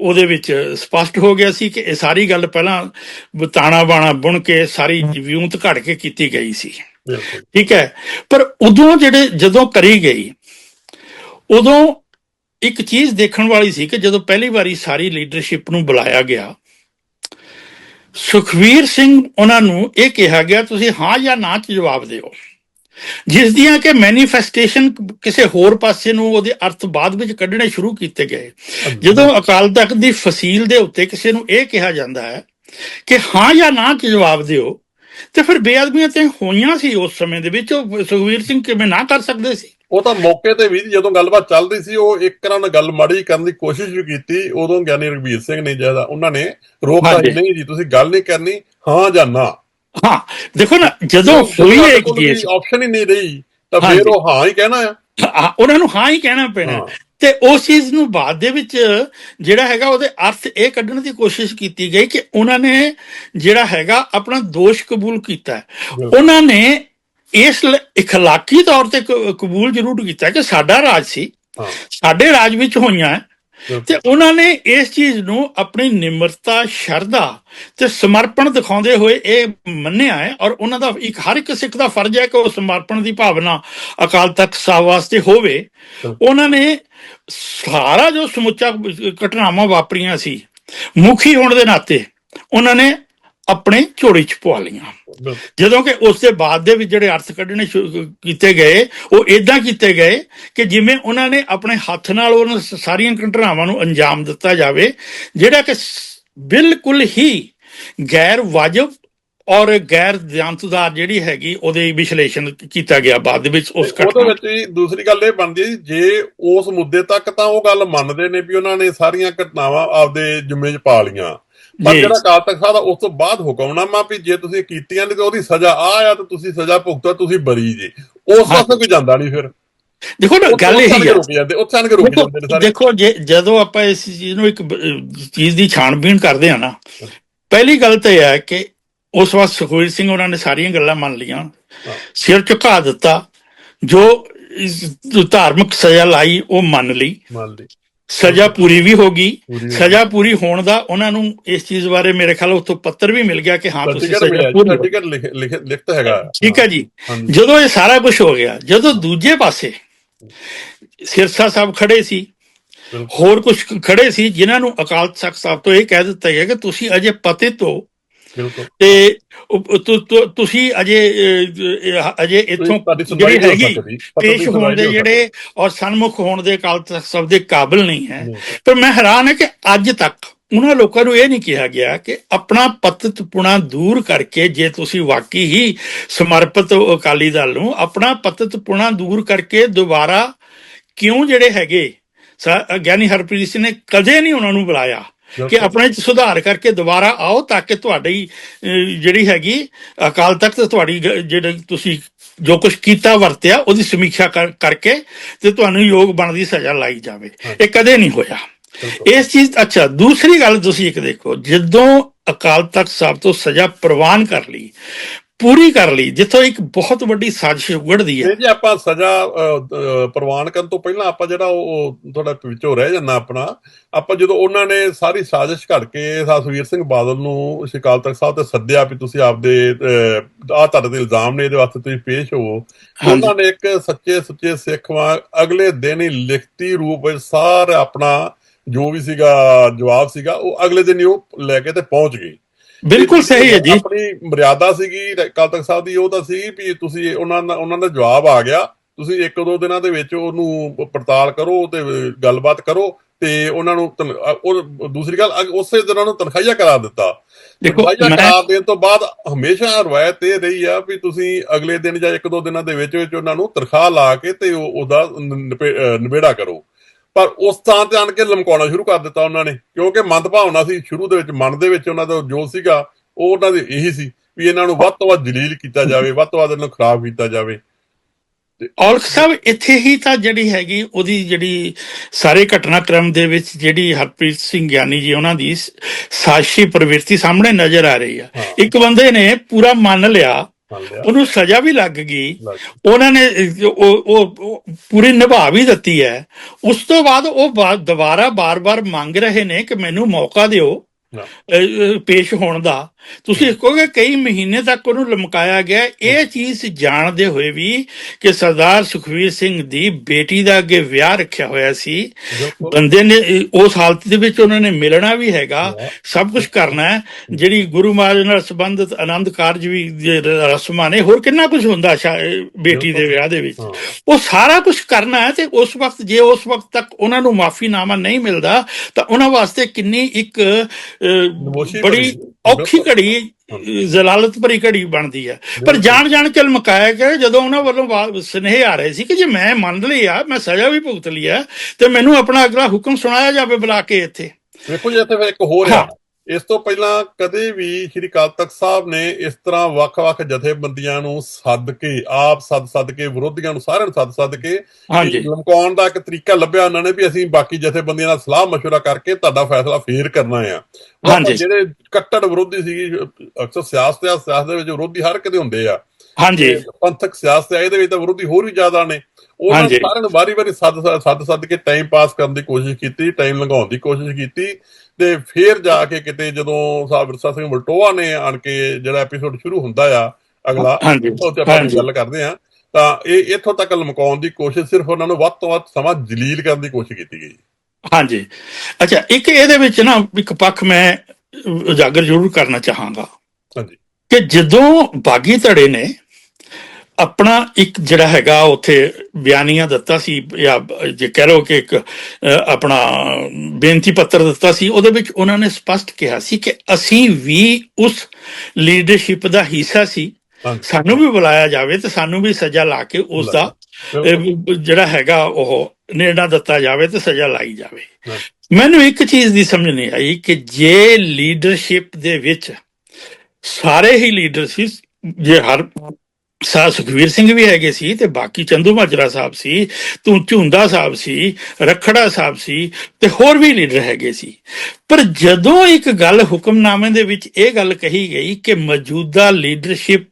ਉਹਦੇ ਵਿੱਚ ਸਪਸ਼ਟ ਹੋ ਗਿਆ ਸੀ ਕਿ ਇਹ ਸਾਰੀ ਗੱਲ ਪਹਿਲਾਂ ਤਾਣਾ ਬਾਣਾ ਬੁਣ ਕੇ ਸਾਰੀ ਵਿਉਂਤ ਘੜ ਕੇ ਕੀਤੀ ਗਈ ਸੀ। ਠੀਕ ਹੈ? ਪਰ ਉਦੋਂ ਜਿਹੜੇ ਜਦੋਂ ਕਰੀ ਗਈ ਉਦੋਂ ਇੱਕ ਚੀਜ਼ ਦੇਖਣ ਵਾਲੀ ਸੀ ਕਿ ਜਦੋਂ ਪਹਿਲੀ ਵਾਰੀ ਸਾਰੀ ਲੀਡਰਸ਼ਿਪ ਨੂੰ ਬੁਲਾਇਆ ਗਿਆ ਸੁਖਵੀਰ ਸਿੰਘ ਉਹਨਾਂ ਨੂੰ ਇਹ ਕਿਹਾ ਗਿਆ ਤੁਸੀਂ ਹਾਂ ਜਾਂ ਨਾ ਚ ਜਵਾਬ ਦਿਓ। ਜਿਸ ਦੀਆਂ ਕਿ ਮੈਨੀਫੈਸਟੇਸ਼ਨ ਕਿਸੇ ਹੋਰ ਪਾਸੇ ਨੂੰ ਉਹਦੇ ਅਰਥ ਬਾਅਦ ਵਿੱਚ ਕੱਢਣੇ ਸ਼ੁਰੂ ਕੀਤੇ ਗਏ। ਜਦੋਂ ਅਕਾਲ ਤਖਤ ਦੀ ਫਸੀਲ ਦੇ ਉੱਤੇ ਕਿਸੇ ਨੂੰ ਇਹ ਕਿਹਾ ਜਾਂਦਾ ਹੈ ਕਿ ਹਾਂ ਜਾਂ ਨਾ ਚ ਜਵਾਬ ਦਿਓ ਤੇ ਫਿਰ ਬੇਅਦਬੀਆਂ ਤੇ ਹੋਈਆਂ ਸੀ ਉਸ ਸਮੇਂ ਦੇ ਵਿੱਚ ਉਹ ਸੁਖਵੀਰ ਸਿੰਘ ਕਿਵੇਂ ਨਾ ਕਰ ਸਕਦੇ ਸੀ? ਉਹ ਤਾਂ ਮੌਕੇ ਤੇ ਵੀ ਜਦੋਂ ਗੱਲਬਾਤ ਚੱਲਦੀ ਸੀ ਉਹ ਇੱਕ ਤਰ੍ਹਾਂ ਨਾਲ ਗੱਲ ਮਾੜੀ ਕਰਨ ਦੀ ਕੋਸ਼ਿਸ਼ ਵੀ ਕੀਤੀ ਉਦੋਂ ਗਿਆਨੀ ਰਘਬੀਰ ਸਿੰਘ ਨੇ ਜ਼ਿਆਦਾ ਉਹਨਾਂ ਨੇ। ਹੀ ਨਹੀਂ ਜੀ ਤੁਸੀਂ ਗੱਲ ਨਹੀਂ ਕਰਨੀ ਹਾਂ ਜਾਂ ਨਾ। ਹਾਂ ਦੇਖੋ ਨਾ ਜਦੋਂ ਹੋਈ ਹੈ ਇੱਕ ਚੀਜ਼ ਆਪਸ਼ਨ ਹੀ ਨਹੀਂ ਰਹੀ ਤਾਂ। ਫਿਰ ਉਹ ਹਾਂ ਹੀ ਕਹਿਣਾ ਆ ਹਾਂ, ਉਹਨਾਂ ਨੂੰ ਹਾਂ ਹੀ ਕਹਿਣਾ ਪੈਣਾ। ਤੇ ਉਸ ਚੀਜ਼ ਨੂੰ ਬਾਅਦ ਦੇ ਵਿੱਚ ਜਿਹੜਾ ਹੈਗਾ ਉਹਦੇ ਅਰਥ ਇਹ ਕੱਢਣ ਦੀ ਕੋਸ਼ਿਸ਼ ਕੀਤੀ ਗਈ ਕਿ ਉਹਨਾਂ ਨੇ ਜਿਹੜਾ ਹੈਗਾ ਆਪਣਾ ਦੋਸ਼ ਕਬੂਲ ਕੀਤਾ। ਉਹਨਾਂ ਨੇ ਇਸ ਇਖਲਾਕੀ ਤੌਰ ਤੇ ਕਬੂਲ ਜ਼ਰੂਰ ਕੀਤਾ ਕਿ ਸਾਡਾ ਰਾਜ ਸੀ ਸਾਡੇ ਰਾਜ ਵਿੱਚ ਹੋਈਆਂ। ਤੇ ਉਹਨਾਂ ਨੇ ਇਸ ਚੀਜ਼ ਨੂੰ ਆਪਣੀ ਨਿਮਰਤਾ ਸ਼ਰਧਾ ਤੇ ਸਮਰਪਣ ਦਿਖਾਉਂਦੇ ਹੋਏ ਇਹ ਮੰਨਿਆ ਹੈ ਔਰ ਉਹਨਾਂ ਦਾ ਇੱਕ ਹਰ ਇੱਕ ਸਿੱਖ ਦਾ ਫਰਜ਼ ਹੈ ਕਿ ਉਹ ਸਮਰਪਣ ਦੀ ਭਾਵਨਾ ਅਕਾਲ ਤਖਤ ਸਾਹਿਬ ਵਾਸਤੇ ਹੋਵੇ। ਉਹਨਾਂ ਨੇ ਸਾਰਾ ਜੋ ਸਮੁੱਚਾ ਘਟਨਾਵਾਂ ਵਾਪਰੀਆਂ ਸੀ ਮੁਖੀ ਹੋਣ ਦੇ ਨਾਤੇ ਉਹਨਾਂ ਨੇ ਆਪਣੇ ਝੋਲੀ ਚ ਪਵਾ ਲਈਆਂ। ਜਦੋਂ ਕਿ ਉਸ ਦੇ ਬਾਅਦ ਦੇ ਵਿੱਚ ਜਿਹੜੇ ਅਰਥ ਕੱਢਣੇ ਕੀਤੇ ਗਏ ਉਹ ਇਦਾਂ ਕੀਤੇ ਗਏ ਕਿ ਜਿਵੇਂ ਉਹਨਾਂ ਨੇ ਆਪਣੇ ਹੱਥ ਨਾਲ ਉਹਨਾਂ ਸਾਰੀਆਂ ਘਟਨਾਵਾਂ ਨੂੰ ਅੰਜਾਮ ਦਿੱਤਾ ਜਾਵੇ ਜਿਹੜਾ ਕਿ ਬਿਲਕੁਲ ਹੀ ਗੈਰ ਵਾਜਬ ਔਰ ਗੈਰ ਦਿਆਨਤਦਾਰ ਜਿਹੜੀ ਹੈਗੀ ਉਹਦੇ ਵਿਸ਼ਲੇਸ਼ਣ ਕੀਤਾ ਗਿਆ ਬਾਅਦ ਦੇ ਵਿੱਚ ਉਸ ਉਹਦੇ ਘਟਨਾ। ਵਿੱਚ ਵੀ ਦੂਸਰੀ ਗੱਲ ਇਹ ਬਣਦੀ ਜੇ ਉਸ ਮੁੱਦੇ ਤੱਕ ਤਾਂ ਉਹ ਗੱਲ ਮੰਨਦੇ ਨੇ ਵੀ ਉਹਨਾਂ ਨੇ ਸਾਰੀਆਂ ਘਟਨਾਵਾਂ ਆਪਦੇ ਜ਼ਿੰਮੇ 'ਚ ਪਾ ਲੀਆਂ ਪਰ। ਜਿਹੜਾ ਅਕਾਲ ਤਖਤ ਸਾਹਿਬ ਦਾ ਉਸ ਤੋਂ ਬਾਅਦ ਹੁਕਮਨਾਮਾ ਵੀ ਜੇ ਤੁਸੀਂ ਕੀਤੀਆਂ ਨੇ ਤੇ ਉਹਦੀ ਸਜ਼ਾ ਆ ਆ ਤਾਂ ਤੁਸੀਂ ਸਜ਼ਾ ਭੁਗਤੋ ਤੁਸੀਂ ਬਰੀ ਜੀ। ਉਸ ਹਾਂ। ਪਾਸੇ ਕੋਈ ਜਾਂਦਾ ਨਹੀਂ ਫਿਰ। ਦੇਖੋ ਨਾ ਗੱਲ ਇਹ ਹੈ ਜਾਂਦੇ ਉੱਥੇ ਆਣ ਕੇ ਰੁਕ ਜਾਂਦੇ ਨੇ ਸਾਰੇ। ਦੇਖੋ ਜੇ ਜਦੋਂ ਆਪਾਂ ਇਸ ਚੀਜ਼ ਨੂੰ ਇੱਕ ਚੀਜ਼ ਦੀ ਛਾਣਬੀਣ ਕਰਦੇ ਆ ਨਾ ਪਹਿਲੀ ਗੱਲ ਤਾਂ ਇਹ ਹੈ ਕਿ ਉਸ ਵਕਤ ਸੁਖਵੀਰ ਸਿੰਘ ਉਹਨਾਂ ਨੇ ਸਾਰੀਆਂ ਗੱਲਾਂ ਮੰਨ ਲਈਆਂ। ਸਿਰ ਝੁਕਾ ਦਿੱਤਾ। ਜੋ ਇਸ ਜੋ ਧਾਰਮਿਕ ਸਜ਼ਾ ਲਾਈ ਉਹ ਮੰਨ ਲਈ। ਮੰਨ ਲਈ। ਸਜ਼ਾ ਪੂਰੀ ਵੀ ਹੋ ਗਈ। ਸਜ਼ਾ ਪੂਰੀ ਹੋਣ ਦਾ ਉਹਨਾਂ ਨੂੰ ਇਸ ਚੀਜ਼ ਬਾਰੇ ਮੇਰੇ ਖਿਆਲ ਉੱਥੋਂ ਪੱਤਰ ਵੀ ਮਿਲ ਗਿਆ ਕਿ ਹਾਂ ਤੁਸੀਂ ਸਜ਼ਾ ਪੂਰੀ ਸਰਟੀਫਿਕੇਟ ਲਿਖ ਲਿਖ- ਲਿਖਤ ਹੈਗਾ। ਠੀਕ ਹੈ ਜੀ। ਜਦੋਂ ਇਹ ਸਾਰਾ ਕੁਝ ਹੋ ਗਿਆ ਜਦੋਂ ਦੂਜੇ ਪਾਸੇ ਸਿਰਸਾ ਸਾਹਿਬ ਖੜੇ ਸੀ ਹੋਰ ਕੁਝ ਖੜੇ ਸੀ ਜਿਨ੍ਹਾਂ ਨੂੰ ਅਕਾਲ ਤਖਤ ਸਾਹਿਬ ਤੋਂ ਇਹ ਕਹਿ ਦਿੱਤਾ ਗਿਆ ਕਿ ਤੁਸੀਂ ਅਜੇ ਪਤਿਤ ਹੋ ਬਿਲਕੁਲ ਤੇ ਤੁਸੀਂ ਅਜੇ ਅਜੇ ਇੱਥੋਂ ਜਿਹੜੀ ਹੈਗੀ ਪੇਸ਼ ਹੋਣ ਦੇ ਜਿਹੜੇ ਔਰ ਸਨਮੁਖ ਹੋਣ ਦੇ ਤਖਤ ਸਾਹਿਬ ਦੇ ਕਾਬਿਲ ਨਹੀਂ ਹੈ। ਪਰ ਮੈਂ ਹੈਰਾਨ ਹਾਂ ਕਿ ਅੱਜ ਤੱਕ ਉਹਨਾਂ ਲੋਕਾਂ ਨੂੰ ਇਹ ਨਹੀਂ ਕਿਹਾ ਗਿਆ ਕਿ ਆਪਣਾ ਪਤਿਤਪੁਣਾ ਦੂਰ ਕਰਕੇ ਜੇ ਤੁਸੀਂ ਵਾਕਈ ਹੀ ਸਮਰਪਿਤ ਅਕਾਲੀ ਦਲ ਨੂੰ ਆਪਣਾ ਪਤਿਤਪੁਣਾ ਦੂਰ ਕਰਕੇ ਦੁਬਾਰਾ ਕਿਉਂ ਜਿਹੜੇ ਹੈਗੇ ਗਿਆਨੀ ਹਰਪ੍ਰੀਤ ਸਿੰਘ ਨੇ ਕਦੇ ਨਹੀਂ ਉਹਨਾਂ ਨੂੰ ਬੁਲਾਇਆ। ਕਿ। ਆਪਣੇ ਚ ਸੁਧਾਰ ਕਰਕੇ ਦੁਬਾਰਾ ਆਓ ਤਾਂ ਕਿ ਤੁਹਾਡੀ ਜਿਹੜੀ ਹੈਗੀ ਅਕਾਲ ਤਖਤ ਤੁਹਾਡੀ ਜਿਹੜੇ ਤੁਸੀਂ ਜੋ ਕੁਝ ਕੀਤਾ ਵਰਤਿਆ ਉਹਦੀ ਸਮੀਖਿਆ ਕਰ- ਕਰਕੇ ਤੇ ਤੁਹਾਨੂੰ ਯੋਗ ਬਣਦੀ ਸਜ਼ਾ ਲਾਈ ਜਾਵੇ ਇਹ ਕਦੇ ਨਹੀਂ ਹੋਇਆ। ਇਸ ਚੀਜ਼ ਅੱਛਾ ਦੂਸਰੀ ਗੱਲ ਤੁਸੀਂ ਇੱਕ ਦੇਖੋ ਜਦੋਂ ਅਕਾਲ ਤਖਤ ਸਾਹਿਬ ਤੋਂ ਸਜ਼ਾ ਪ੍ਰਵਾਨ ਕਰ ਲਈ ਪੂਰੀ ਕਰ ਲਈ ਜਿੱਥੋਂ ਇੱਕ ਬਹੁਤ ਵੱਡੀ ਸਾਜ਼ਿਸ਼ ਉਗੜਦੀ ਹੈ ਜੇ ਆਪਾਂ ਸਜ਼ਾ ਪ੍ਰਵਾਨ ਕਰਨ ਤੋਂ ਪਹਿਲਾਂ ਆਪਾਂ ਜਿਹੜਾ ਉਹ ਥੋੜਾ ਵਿੱਚੋਂ ਰਹਿ ਜਾਂਦਾ ਆਪਣਾ ਆਪਾਂ ਜਦੋਂ ਉਹਨਾਂ ਨੇ ਸਾਰੀ ਸਾਜ਼ਿਸ਼ ਘੜ ਕੇ ਸਤਵੀਰ ਸਿੰਘ ਬਾਦਲ ਨੂੰ ਸ਼ਿਕਾਲ ਤਖਤ ਸਾਹਿਬ ਤੇ ਸੱਦਿਆ ਵੀ ਤੁਸੀਂ ਆਪਦੇ ਆਹ ਤੁਹਾਡੇ ਤੇ ਇਲਜ਼ਾਮ ਨੇ ਇਹਦੇ ਵਾਸਤੇ ਤੁਸੀਂ ਪੇਸ਼ ਹੋਵੋ। ਉਹਨਾਂ ਨੇ ਇੱਕ ਸੱਚੇ ਸੁੱਚੇ ਸਿੱਖ ਵਾਂਗ ਅਗਲੇ ਦਿਨ ਹੀ ਲਿਖਤੀ ਰੂਪ ਵਿੱਚ ਸਾਰਾ ਆਪਣਾ ਜੋ ਵੀ ਸੀਗਾ ਜਵਾਬ ਸੀਗਾ ਉਹ ਅਗਲੇ ਦਿਨ ਹੀ ਉਹ ਲੈ ਕੇ ਤੇ ਪਹੁੰਚ ਗਏ ਬਿਲਕੁਲ ਸਹੀ ਹੈ ਜੀ। ਆਪਣੀ ਮਰਿਆਦਾ ਸੀਗੀ ਕਾਲ ਤਖਤ ਸਾਹਿਬ ਦੀ ਉਹ ਤਾਂ ਸੀ ਵੀ ਤੁਸੀਂ ਉਹਨਾਂ ਦਾ ਉਹਨਾਂ ਦਾ ਜਵਾਬ ਆ ਗਿਆ। ਤੁਸੀਂ ਇੱਕ ਦੋ ਦਿਨਾਂ ਦੇ ਵਿੱਚ ਉਹਨੂੰ ਪੜਤਾਲ ਕਰੋ ਤੇ ਗੱਲਬਾਤ ਕਰੋ ਤੇ ਉਹਨਾਂ ਨੂੰ ਉਹ ਦੂਸਰੀ ਗੱਲ ਉਸੇ ਦਿਨ ਉਹਨਾਂ ਨੂੰ ਤਨਖਾਹੀਆ ਕਰਾ ਦਿੱਤਾ। ਦੇਖੋ, ਤਨਖਾਹੀਆ ਮੈਂ- ਕਰਾ ਦੇਣ ਤੋਂ ਬਾਅਦ ਹਮੇਸ਼ਾ ਰਵਾਇਤ ਇਹ ਰਹੀ ਆ ਵੀ ਤੁਸੀਂ ਅਗਲੇ ਦਿਨ ਜਾਂ ਇੱਕ ਦੋ ਦਿਨਾਂ ਦੇ ਵਿੱਚ ਵਿੱਚ ਉਹਨਾਂ ਨੂੰ ਤਨਖਾਹ ਲਾ ਕੇ ਤੇ ਉਹ- ਉਹਦਾ ਨਿਬੇੜਾ ਕਰੋ। ਪਰ ਉਸ ਥਾਂ ਤੇ ਆਣ ਕੇ ਲਮਕਾਉਣਾ ਸ਼ੁਰੂ ਕਰ ਦਿੱਤਾ ਉਹਨਾਂ ਨੇ ਕਿਉਂਕਿ ਮੰਦਭਾਵਨਾ ਸੀ ਸ਼ੁਰੂ ਦੇ ਵਿੱਚ ਮਨ ਦੇ ਵਿੱਚ ਉਹਨਾਂ ਦਾ ਜੋ ਸੀਗਾ ਉਹ ਉਹਨਾਂ ਦੇ ਇਹੀ ਸੀ ਵੀ ਇਹਨਾਂ ਨੂੰ ਵੱਧ ਤੋਂ ਵੱਧ ਜਲੀਲ ਕੀਤਾ ਜਾਵੇ ਵੱਧ ਤੋਂ ਵੱਧ ਇਹਨਾਂ ਨੂੰ ਖਰਾਬ ਕੀਤਾ ਜਾਵੇ ਔਲਖ ਸਾਹਿਬ ਇੱਥੇ ਹੀ ਤਾਂ ਜਿਹੜੀ ਹੈਗੀ ਉਹਦੀ ਜਿਹੜੀ ਸਾਰੇ ਘਟਨਾਕ੍ਰਮ ਦੇ ਵਿੱਚ ਜਿਹੜੀ ਹਰਪ੍ਰੀਤ ਸਿੰਘ ਗਿਆਨੀ ਜੀ ਉਹਨਾਂ ਦੀ ਸ- ਸਾਜ਼ਿਸ਼ੀ ਪ੍ਰਵਿਰਤੀ ਸਾਹਮਣੇ ਨਜ਼ਰ ਆ ਰਹੀ ਆ। ਇੱਕ ਬੰਦੇ ਨੇ ਪੂਰਾ ਮੰਨ ਲਿਆ ਉਹਨੂੰ ਸਜ਼ਾ ਵੀ ਲੱਗ ਗਈ। ਉਹਨਾਂ ਨੇ ਉਹ ਪੂਰੀ ਨਿਭਾ ਵੀ ਦਿੱਤੀ ਹੈ। ਉਸ ਤੋਂ ਬਾਅਦ ਉਹ ਦੁਬਾਰਾ ਬਾਰ-ਬਾਰ ਮੰਗ ਰਹੇ ਨੇ ਕਿ ਮੈਨੂੰ ਮੌਕਾ ਦਿਓ ਪੇਸ਼ ਹੋਣ ਦਾ। ਤੁਸੀਂ ਕਹੋਗੇ ਕਈ ਮਹੀਨੇ ਤੱਕ ਉਹਨੂੰ ਲਮਕਾਇਆ ਗਿਆ। ਇਹ ਚੀਜ਼ ਜਾਣਦੇ ਹੋਏ ਵੀ ਕਿ ਸਰਦਾਰ ਸੁਖਵੀਰ ਸਿੰਘ ਦੀ ਬੇਟੀ ਦਾ ਅੱਗੇ ਵਿਆਹ ਰੱਖਿਆ ਹੋਇਆ ਸੀ। ਬੰਦੇ ਨੇ ਉਸ ਹਾਲਤ ਦੇ ਵਿੱਚ ਉਹਨਾਂ ਨੇ ਮਿਲਣਾ ਵੀ ਹੈਗਾ। ਸਭ ਕੁਝ ਕਰਨਾ ਹੈ। ਜਿਹੜੀ ਗੁਰੂ ਮਹਾਰਾਜ ਨਾਲ ਸੰਬੰਧਿਤ ਆਨੰਦ ਕਾਰਜ ਵੀ ਰਸਮਾਂ ਨੇ ਹੋਰ ਕਿੰਨਾ ਕੁਝ ਹੁੰਦਾ ਬੇਟੀ ਦੇ ਵਿਆਹ ਦੇ ਵਿੱਚ। ਉਹ ਸਾਰਾ ਕੁਝ ਕਰਨਾ ਹੈ ਤੇ ਉਸ ਵਕਤ ਜੇ ਉਸ ਵਕਤ ਤੱਕ ਉਹਨਾਂ ਨੂੰ ਮਾਫੀਨਾਮਾ ਨਹੀਂ ਮਿਲਦਾ ਤਾਂ ਉਹਨਾਂ ਵਾਸਤੇ ਕਿੰਨੀ ਇੱਕ ਬੜੀ ਔਖੀ। ਘੜੀ ਜ਼ਲਾਲਤ ਭਰੀ ਘੜੀ ਬਣਦੀ ਹੈ ਪਰ ਬਿਲਕੁਲ। ਜਾਣ ਜਾਣ ਕੇ ਲਮਕਾਇਆ ਗਿਆ ਜਦੋਂ ਉਹਨਾਂ ਵੱਲੋਂ ਸੁਨੇਹੇ ਆ ਰਹੇ ਸੀ ਕਿ ਜੇ ਮੈਂ ਮੰਨ ਲਈ ਆ ਮੈਂ ਸਜ਼ਾ ਵੀ ਭੁਗਤ ਲਈ ਆ ਤੇ ਮੈਨੂੰ ਆਪਣਾ ਅਗਲਾ ਹੁਕਮ ਸੁਣਾਇਆ ਜਾਵੇ ਬੁਲਾ ਕੇ ਇੱਥੇ ਵੇਖੋ ਜੀ ਇੱਥੇ ਫਿਰ ਇੱਕ ਹੋਰ ਆ ਹਾਂ। ਇਸ ਤੋਂ ਪਹਿਲਾਂ ਕਦੇ ਵੀ ਸ਼੍ਰੀ ਅਕਾਲ ਤਖਤ ਸਾਹਿਬ ਨੇ ਇਸ ਤਰ੍ਹਾਂ ਵੱਖ-ਵੱਖ ਜਥੇਬੰਦੀਆਂ ਨੂੰ ਸੱਦ ਕੇ ਆਪ ਸੱਦ-ਸੱਦ ਕੇ ਵਿਰੋਧੀਆਂ ਨੂੰ ਸਾਰਿਆਂ ਨੂੰ ਸੱਦ-ਸੱਦ ਕੇ ਹਾਂਜੀ ਲਮਕਾਉਣ ਦਾ ਇੱਕ ਤਰੀਕਾ ਲੱਭਿਆ ਉਹਨਾਂ ਨੇ ਵੀ ਅਸੀਂ ਬਾਕੀ ਜਥੇਬੰਦੀਆਂ ਨਾਲ ਸਲਾਹ مشورہ ਕਰਕੇ ਤੁਹਾਡਾ ਫੈਸਲਾ ਫੇਰ ਕਰਨਾ ਆ ਉਹ ਹਾਂਜੀ। ਜਿਹੜੇ ਕੱਟੜ ਵਿਰੋਧੀ ਸੀ ਅਕਸਰ ਸਿਆਸਤ ਆ ਸਿਆਸਤ ਦੇ ਵਿੱਚ ਵਿਰੋਧੀ ਹਰ ਕਿਤੇ ਹੁੰਦੇ ਆ ਹਾਂਜੀ। ਪੰਥਕ ਸਿਆਸਤ ਆ ਇਹਦੇ ਵਿੱਚ ਤਾਂ ਵਿਰੋਧੀ ਹੋਰ ਵੀ ਜ਼ਿਆਦਾ ਨੇ। ਉਹਨਾਂ। ਸਾਰਿਆਂ ਨੂੰ ਵਾਰੀ-ਵਾਰੀ ਸੱਦ ਸੱਦ ਸੱਦ ਕੇ ਟਾਈਮ ਪਾਸ ਕਰਨ ਦੀ ਕੋਸ਼ਿਸ਼ ਕੀਤੀ ਟਾਈਮ ਲੰਘਾਉਣ ਦੀ ਕੋਸ਼ਿਸ਼ ਕੀਤੀ। ਤੇ ਫੇਰ ਜਾ ਕੇ ਕਿਤੇ ਜਦੋਂ ਸਾਹਿਬ ਵਿਰਸਾ ਸਿੰਘ ਮਲਟੋਆ ਨੇ ਆਣ ਕੇ ਜਿਹੜਾ ਐਪੀਸੋਡ ਸ਼ੁਰੂ ਹੁੰਦਾ ਆ ਅਗਲਾ ਉਹ ਤੇ ਆਪਾਂ ਗੱਲ ਕਰਦੇ ਆ ਤਾਂ ਇਹ ਇੱਥੋਂ ਤੱਕ ਲਮਕਾਉਣ ਦੀ ਕੋਸ਼ਿਸ਼ ਸਿਰਫ ਉਹਨਾਂ ਨੂੰ ਵੱਧ ਤੋਂ ਵੱਧ ਸਮਾਂ ਜਲੀਲ ਕਰਨ ਦੀ ਕੋਸ਼ਿਸ਼ ਕੀਤੀ ਗਈ। ਹਾਂਜੀ। ਅੱਛਾ ਇੱਕ ਇਹਦੇ ਵਿੱਚ ਨਾ ਇੱਕ ਪੱਖ ਮੈਂ ਉਜਾਗਰ ਜ਼ਰੂਰ ਕਰਨਾ ਚਾਹਾਂਗਾ ਹਾਂਜੀ। ਕਿ ਜਦੋਂ ਬਾਗੀ ਧੜੇ ਨੇ ਆਪਣਾ ਇੱਕ ਜਿਹੜਾ ਹੈਗਾ ਉੱਥੇ ਬਿਆਨੀਆਂ ਦਿੱਤਾ ਸੀ ਜਾਂ ਜੇ ਕਹਿ ਲਓ ਕਿ ਇੱਕ ਆਪਣਾ ਬੇਨਤੀ ਪੱਤਰ ਦਿੱਤਾ ਸੀ ਉਹਦੇ ਵਿੱਚ ਉਹਨਾਂ ਨੇ ਸਪਸ਼ਟ ਕਿਹਾ ਸੀ ਕਿ ਅਸੀਂ ਵੀ ਉਸ ਲੀਡਰਸ਼ਿਪ ਦਾ ਹਿੱਸਾ ਸੀ। ਸਾਨੂੰ ਵੀ ਬੁਲਾਇਆ ਜਾਵੇ ਤੇ ਸਾਨੂੰ ਵੀ ਸਜ਼ਾ ਲਾ ਕੇ ਉਸ ਦਾ ਜਿਹੜਾ ਹੈਗਾ ਉਹ ਨਿਰਣਾ ਦਿੱਤਾ ਜਾਵੇ ਤੇ ਸਜ਼ਾ ਲਾਈ ਜਾਵੇ। ਮੈਨੂੰ ਇੱਕ ਚੀਜ਼ ਦੀ ਸਮਝ ਨਹੀਂ ਆਈ ਕਿ ਜੇ ਲੀਡਰਸ਼ਿਪ ਦੇ ਵਿੱਚ ਸਾਰੇ ਹੀ ਲੀਡਰ ਸੀ ਜੇ ਹਰ ਸਾ ਸੁਖਵੀਰ ਸਿੰਘ ਵੀ ਹੈਗੇ ਸੀ ਤੇ ਬਾਕੀ ਚੰਦੂ ਮਾਜਰਾ ਸਾਹਿਬ ਸੀ ਤੂੰ ਝੁੰਦਾ ਸਾਹਿਬ ਸੀ ਰਖੜਾ ਸਾਹਿਬ ਸੀ ਤੇ ਹੋਰ ਵੀ ਲੀਡਰ ਹੈਗੇ ਸੀ। ਪਰ ਜਦੋਂ ਇੱਕ ਗੱਲ ਹੁਕਮਨਾਮੇ ਦੇ ਵਿੱਚ ਇਹ ਗੱਲ ਕਹੀ ਗਈ ਕਿ ਮੌਜੂਦਾ ਲੀਡਰਸ਼ਿਪ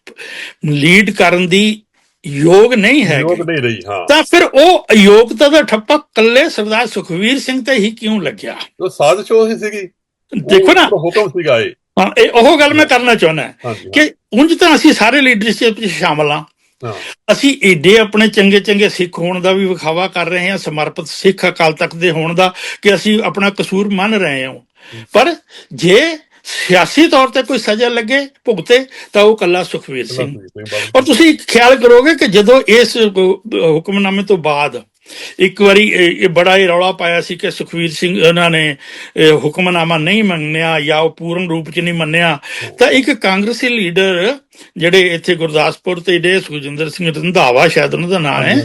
ਲੀਡ ਕਰਨ ਦੀ ਯੋਗ ਨਹੀਂ ਹੈ ਯੋਗ ਨਹੀਂ ਰਹੀ ਹਾਂ। ਤਾਂ ਫਿਰ ਉਹ ਅਯੋਗਤਾ ਦਾ ਠੱਪਾ ਕੱਲੇ ਸਰਦਾਰ ਸੁਖਵੀਰ ਸਿੰਘ ਤੇ ਹੀ ਕਿਉਂ ਲੱਗਿਆ? ਉਹ ਸਾਜ਼ਿਸ਼ ਉਹ ਸੀਗੀ। ਦੇਖੋ ਨਾ। ਹੁਕਮ ਸੀਗਾ ਇਹ। ਹਾਂ, ਇਹ ਉਹ ਗੱਲ ਮੈਂ ਕਰਨਾ ਚਾਹੁੰਦਾ ਕਿ ਉਂਝ ਤਾਂ ਅਸੀਂ ਸਾਰੇ ਲੀਡਰਸ਼ਿਪ ਵਿੱਚ ਸ਼ਾਮਲ ਹਾਂ। ਹਾਂ। ਅਸੀਂ ਏਡੇ ਆਪਣੇ ਚੰਗੇ ਚੰਗੇ ਸਿੱਖ ਹੋਣ ਦਾ ਵੀ ਵਿਖਾਵਾ ਕਰ ਰਹੇ ਹਾਂ ਸਮਰਪਿਤ ਸਿੱਖ ਅਕਾਲ ਤਖਤ ਦੇ ਹੋਣ ਦਾ ਕਿ ਅਸੀਂ ਆਪਣਾ ਕਸੂਰ ਮੰਨ ਰਹੇ ਹਾਂ। ਪਰ ਜੇ ਸਿਆਸੀ ਤੌਰ ਤੇ ਕੋਈ ਸਜ਼ਾ ਲੱਗੇ ਭੁਗਤੇ ਤਾਂ ਉਹ ਕੱਲਾ ਸੁਖਵੀਰ ਸਿੰਘ। ਔਰ ਤੁਸੀਂ ਖਿਆਲ ਕਰੋਗੇ ਕਿ ਜਦੋਂ ਇਸ ਹੁਕਮਨਾਮੇ ਤੋਂ ਬਾਅਦ ਇੱਕ ਵਾਰੀ ਇਹ ਇਹ ਬੜਾ ਹੀ ਰੌਲਾ ਪਾਇਆ ਸੀ ਕਿ ਸੁਖਵੀਰ ਸਿੰਘ ਉਹਨਾਂ ਨੇ ਹੁਕਮਨਾਮਾ ਨਹੀਂ ਮੰਨਿਆ ਜਾਂ ਉਹ ਪੂਰਨ ਰੂਪ ਚ ਨਹੀਂ ਮੰਨਿਆ। ਤਾਂ ਇੱਕ ਕਾਂਗਰਸੀ ਲੀਡਰ ਜਿਹੜੇ ਇੱਥੇ ਗੁਰਦਾਸਪੁਰ ਤੇ ਜਿਹੜੇ ਸੁਖਜਿੰਦਰ ਸਿੰਘ ਰੰਧਾਵਾ ਸ਼ਾਇਦ ਉਹਨਾਂ ਦਾ ਨਾਮ ਹੈ,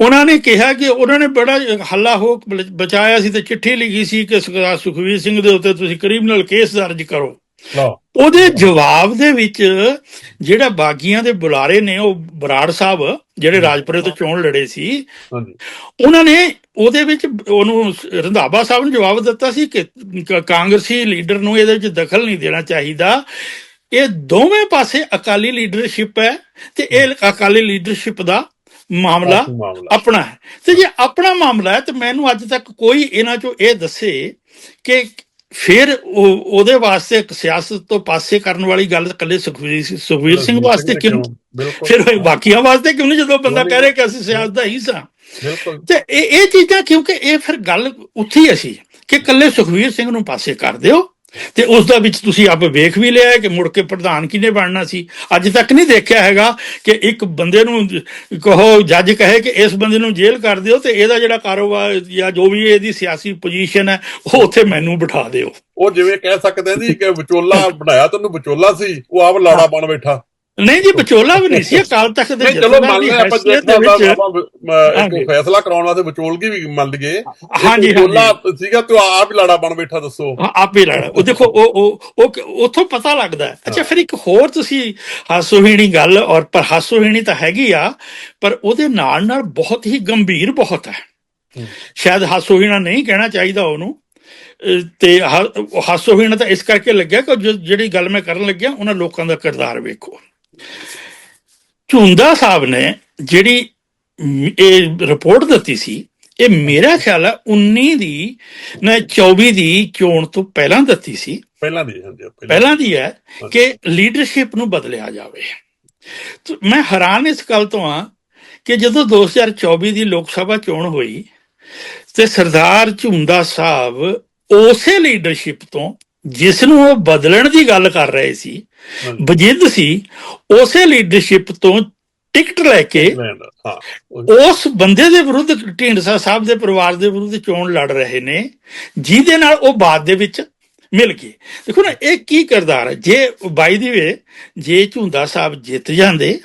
ਉਹਨਾਂ ਨੇ ਕਿਹਾ ਕਿ ਉਹਨਾਂ ਨੇ ਬੜਾ ਹੱਲਾ ਹੋ ਬਚਾਇਆ ਸੀ ਤੇ ਚਿੱਠੀ ਲਿਖੀ ਸੀ ਕਿ ਸਰਦਾਰ ਸੁਖਵੀਰ ਸਿੰਘ ਦੇ ਉੱਤੇ ਤੁਸੀਂ ਕ੍ਰਿਮੀਨਲ ਕੇਸ ਦਰਜ ਕਰੋ। ਉਹਦੇ ਜਵਾਬ ਦੇ ਵਿੱਚ ਜਿਹੜਾ ਬਾਗੀਆਂ ਦੇ ਬੁਲਾਰੇ ਨੇ ਉਹ ਬਰਾੜ ਸਾਹਿਬ ਜਿਹੜੇ ਰਾਜਪੁਰੇ ਤੋਂ ਚੋਣ ਲੜੇ ਸੀ ਉਹਨਾਂ ਨੇ ਉਹਦੇ ਵਿੱਚ ਉਹਨੂੰ ਰੰਧਾਵਾ ਸਾਹਿਬ ਨੂੰ ਜਵਾਬ ਦਿੱਤਾ ਸੀ ਕਿ ਕਾਂਗਰਸੀ ਲੀਡਰ ਨੂੰ ਇਹਦੇ ਵਿੱਚ ਦਖਲ ਨਹੀਂ ਦੇਣਾ ਚਾਹੀਦਾ। ਇਹ ਦੋਵੇਂ ਪਾਸੇ ਅਕਾਲੀ ਲੀਡਰਸ਼ਿਪ ਹੈ ਤੇ ਇਹ ਅਕਾਲੀ ਲੀਡਰਸ਼ਿਪ ਦਾ ਮਾਮਲਾ। ਆਪਣਾ ਹੈ। ਤੇ ਜੇ ਆਪਣਾ ਮਾਮਲਾ ਹੈ ਤੇ ਮੈਨੂੰ ਅੱਜ ਤੱਕ ਕੋਈ ਇਹਨਾਂ ਚੋਂ ਇਹ ਦੱਸੇ ਕਿ ਫਿਰ ਉਹ ਉਹਦੇ ਵਾਸਤੇ ਇੱਕ ਸਿਆਸਤ ਤੋਂ ਪਾਸੇ ਕਰਨ ਵਾਲੀ ਗੱਲ ਇਕੱਲੇ ਸੁਖਵੀਰ ਸੁਖਵੀਰ ਸਿੰਘ ਵਾਸਤੇ ਕਿਉਂ ਫਿਰ ਬਾਕੀਆਂ ਵਾਸਤੇ ਕਿਉਂ ਨਹੀਂ? ਜਦੋਂ ਬੰਦਾ ਕਹਿ ਰਿਹਾ ਕਿ ਅਸੀਂ ਸਿਆਸਤ ਦਾ ਹਿੱਸਾ। ਬਿਲਕੁਲ। ਤੇ ਇਹ ਇਹ ਚੀਜ਼ਾਂ ਕਿਉਂਕਿ ਇਹ ਫਿਰ ਗੱਲ ਉੱਥੇ ਹੀ ਅਸੀਂ ਕਿ ਇਕੱਲੇ ਸੁਖਵੀਰ ਸਿੰਘ ਨੂੰ ਪਾਸੇ ਕਰ ਦਿਓ। ਤੇ ਉਸ ਦਾ ਵਿੱਚ ਤੁਸੀਂ ਆਪ ਵੇਖ ਵੀ ਲਿਆ ਕਿ ਮੁੜ ਕੇ ਪ੍ਰਧਾਨ ਕਿਹਨੇ ਬਣਨਾ ਸੀ? ਅੱਜ ਤੱਕ ਨਹੀਂ ਦੇਖਿਆ ਹੈਗਾ ਕਿ ਇੱਕ ਬੰਦੇ ਨੂੰ ਕਹੋ, ਜੱਜ ਕਹੇ ਕਿ ਇਸ ਬੰਦੇ ਨੂੰ ਜੇਲ੍ਹ ਕਰ ਦਿਓ ਤੇ ਇਹਦਾ ਜਿਹੜਾ ਕਾਰੋਬਾਰ ਜਾਂ ਜੋ ਵੀ ਇਹਦੀ ਸਿਆਸੀ ਪੋਜੀਸ਼ਨ ਹੈ, ਉਹ ਉੱਥੇ ਮੈਨੂੰ ਬਿਠਾ ਦਿਓ। ਉਹ ਜਿਵੇਂ ਕਹਿ ਸਕਦੇ ਨੇ ਕਿ ਵਿਚੋਲਾ ਬਣਾਇਆ ਤੈਨੂੰ ਵਿਚੋਲਾ ਸੀ, ਉਹ ਆਪ ਲਾੜਾ ਬਣ ਬੈਠਾ। ਨਹੀਂ ਜੀ ਵਿਚੋਲਾ ਵੀ ਨਹੀਂ ਸੀ ਅਕਾਲ ਤਖਤ ਦੇ ਚਲੋ ਮੰਨ ਲਿਆ ਆਪਾਂ। ਇੱਕ ਫੈਸਲਾ ਕਰਾਉਣ ਵਾਸਤੇ ਵਿਚੋਲਗੀ ਵੀ ਮੰਨ ਲਈਏ। ਹਾਂਜੀ, ਵਿਚੋਲਾ ਸੀਗਾ ਤੇ ਆਪ ਹੀ ਲਾੜਾ ਬਣ ਬੈਠਾ ਦੱਸੋ। ਹਾਂ, ਆਪੇ ਲੜਾ। ਉਹ ਦੇਖੋ ਉਹ ਉਹ ਉੱਥੋਂ ਪਤਾ ਲੱਗਦਾ। ਹੈ। ਅੱਛਾ ਫਿਰ ਇੱਕ ਹੋਰ ਤੁਸੀਂ ਹਾਸੋਹੀਣੀ ਗੱਲ ਔਰ ਪਰ ਹਾਸੋਹੀਣੀ ਤਾਂ ਹੈਗੀ ਆ ਪਰ ਉਹਦੇ ਨਾਲ ਨਾਲ ਬਹੁਤ ਹੀ ਗੰਭੀਰ ਬਹੁਤ ਹੈ। ਹੂੰ। ਸ਼ਾਇਦ ਹਾਸੋਹੀਣਾ ਨਹੀਂ ਕਹਿਣਾ ਚਾਹੀਦਾ ਉਹਨੂੰ। ਤੇ ਹਾ- ਹਾਸੋਹੀਣਾ ਤਾਂ ਇਸ ਕਰਕੇ ਲੱਗਿਆ ਕਿ ਜਿਹੜੀ ਗੱਲ ਮੈਂ ਕਰਨ ਲੱਗਿਆ ਉਹਨਾਂ ਲੋਕਾਂ ਦਾ ਕਿਰਦਾਰ ਵੇਖੋ। ਝੁੰਦਾ ਸਾਹਿਬ ਨੇ ਜਿਹੜੀ ਇਹ ਰਿਪੋਰਟ ਦਿੱਤੀ ਸੀ ਇਹ ਮੇਰਾ ਖਿਆਲ ਹੈ 19 ਦੀ ਨਾ 24 ਦੀ ਚੋਣ ਤੋਂ ਪਹਿਲਾਂ ਦਿੱਤੀ ਸੀ। ਪਹਿਲਾਂ ਦੀ ਪਹਿਲਾਂ ਦੀ। ਹੈ ਕਿ ਲੀਡਰਸ਼ਿਪ ਨੂੰ ਬਦਲਿਆ ਜਾਵੇ। ਮੈਂ ਹੈਰਾਨ ਇਸ ਗੱਲ ਤੋਂ ਆ ਕਿ ਜਦੋਂ 2024 ਦੀ ਲੋਕ ਸਭਾ ਚੋਣ ਹੋਈ ਤੇ ਸਰਦਾਰ ਝੁੰਦਾ ਸਾਹਿਬ ਉਸੇ ਲੀਡਰਸ਼ਿਪ ਤੋਂ ਜਿਸ ਨੂੰ ਉਹ ਬਦਲਣ ਦੀ ਗੱਲ ਕਰ ਰਹੇ ਸੀ। ਬਜਿੱਦ ਸੀ ਉਸੇ ਲੀਡਰਸ਼ਿਪ ਤੋਂ ਟਿਕਟ ਲੈ ਕੇ ਉਸ ਬੰਦੇ ਦੇ ਵਿਰੁੱਧ ਢੀਂਡਸਾ ਸਾਹਿਬ ਦੇ ਪਰਿਵਾਰ ਦੇ ਵਿਰੁੱਧ ਚੋਣ ਲੜ ਰਹੇ ਨੇ ਜਿਹਦੇ ਨਾਲ ਉਹ ਬਾਅਦ ਦੇ ਵਿੱਚ ਮਿਲ ਗਏ। ਦੇਖੋ ਨਾ ਇਹ ਕੀ ਕਿਰਦਾਰ ਹੈ? ਜੇ ਬਾਈ ਦੀ ਵੇ ਜੇ ਝੁੰਦਾ ਸਾਹਿਬ ਜਿੱਤ ਜਾਂਦੇ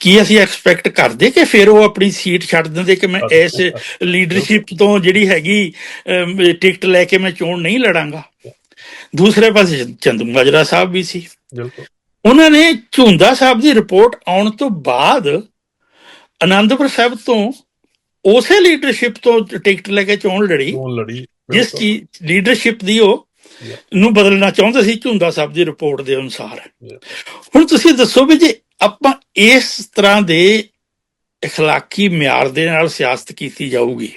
ਕੀ ਅਸੀਂ ਐਕਸਪੈਕਟ ਕਰਦੇ ਕਿ ਫਿਰ ਉਹ ਆਪਣੀ ਸੀਟ ਛੱਡ ਦਿੰਦੇ ਕਿ ਮੈਂ ਇਸ ਲੀਡਰਸ਼ਿਪ ਤੋਂ ਜਿਹੜੀ ਹੈਗੀ ਟਿਕਟ ਲੈ ਕੇ ਮੈਂ ਚੋਣ ਨਹੀਂ ਲੜਾਂਗਾ? ਦੂਸਰੇ ਪਾਸੇ ਚੰਦੂ ਮਾਜਰਾ ਸਾਹਿਬ ਵੀ ਸੀ ਬਿਲਕੁਲ ਉਹਨਾਂ ਨੇ ਝੁੰਦਾ ਸਾਹਿਬ ਦੀ ਰਿਪੋਰਟ ਆਉਣ ਤੋਂ ਬਾਅਦ ਆਨੰਦਪੁਰ ਸਾਹਿਬ ਤੋਂ ਉਸੇ ਲੀਡਰਸ਼ਿਪ ਤੋਂ ਟਿਕਟ ਲੈ ਕੇ ਚੋਣ ਲੜੀ ਉਹ ਲੜੀ ਜਿਸ ਬਿਲਕੁਲ। ਕੀ ਲੀਡਰਸ਼ਿਪ ਦੀ ਉਹ ਨੂੰ ਬਦਲਣਾ ਚਾਹੁੰਦੇ ਸੀ ਝੁੰਦਾ ਸਾਹਿਬ ਦੀ ਰਿਪੋਰਟ ਦੇ ਅਨੁਸਾਰ Yeah. ਹੁਣ ਤੁਸੀਂ ਦੱਸੋ ਵੀ ਜੇ ਆਪਾਂ ਇਸ ਤਰ੍ਹਾਂ ਦੇ اخلاقی ਮਿਆਰ ਦੇ ਨਾਲ ਸਿਆਸਤ ਕੀਤੀ ਜਾਊਗੀ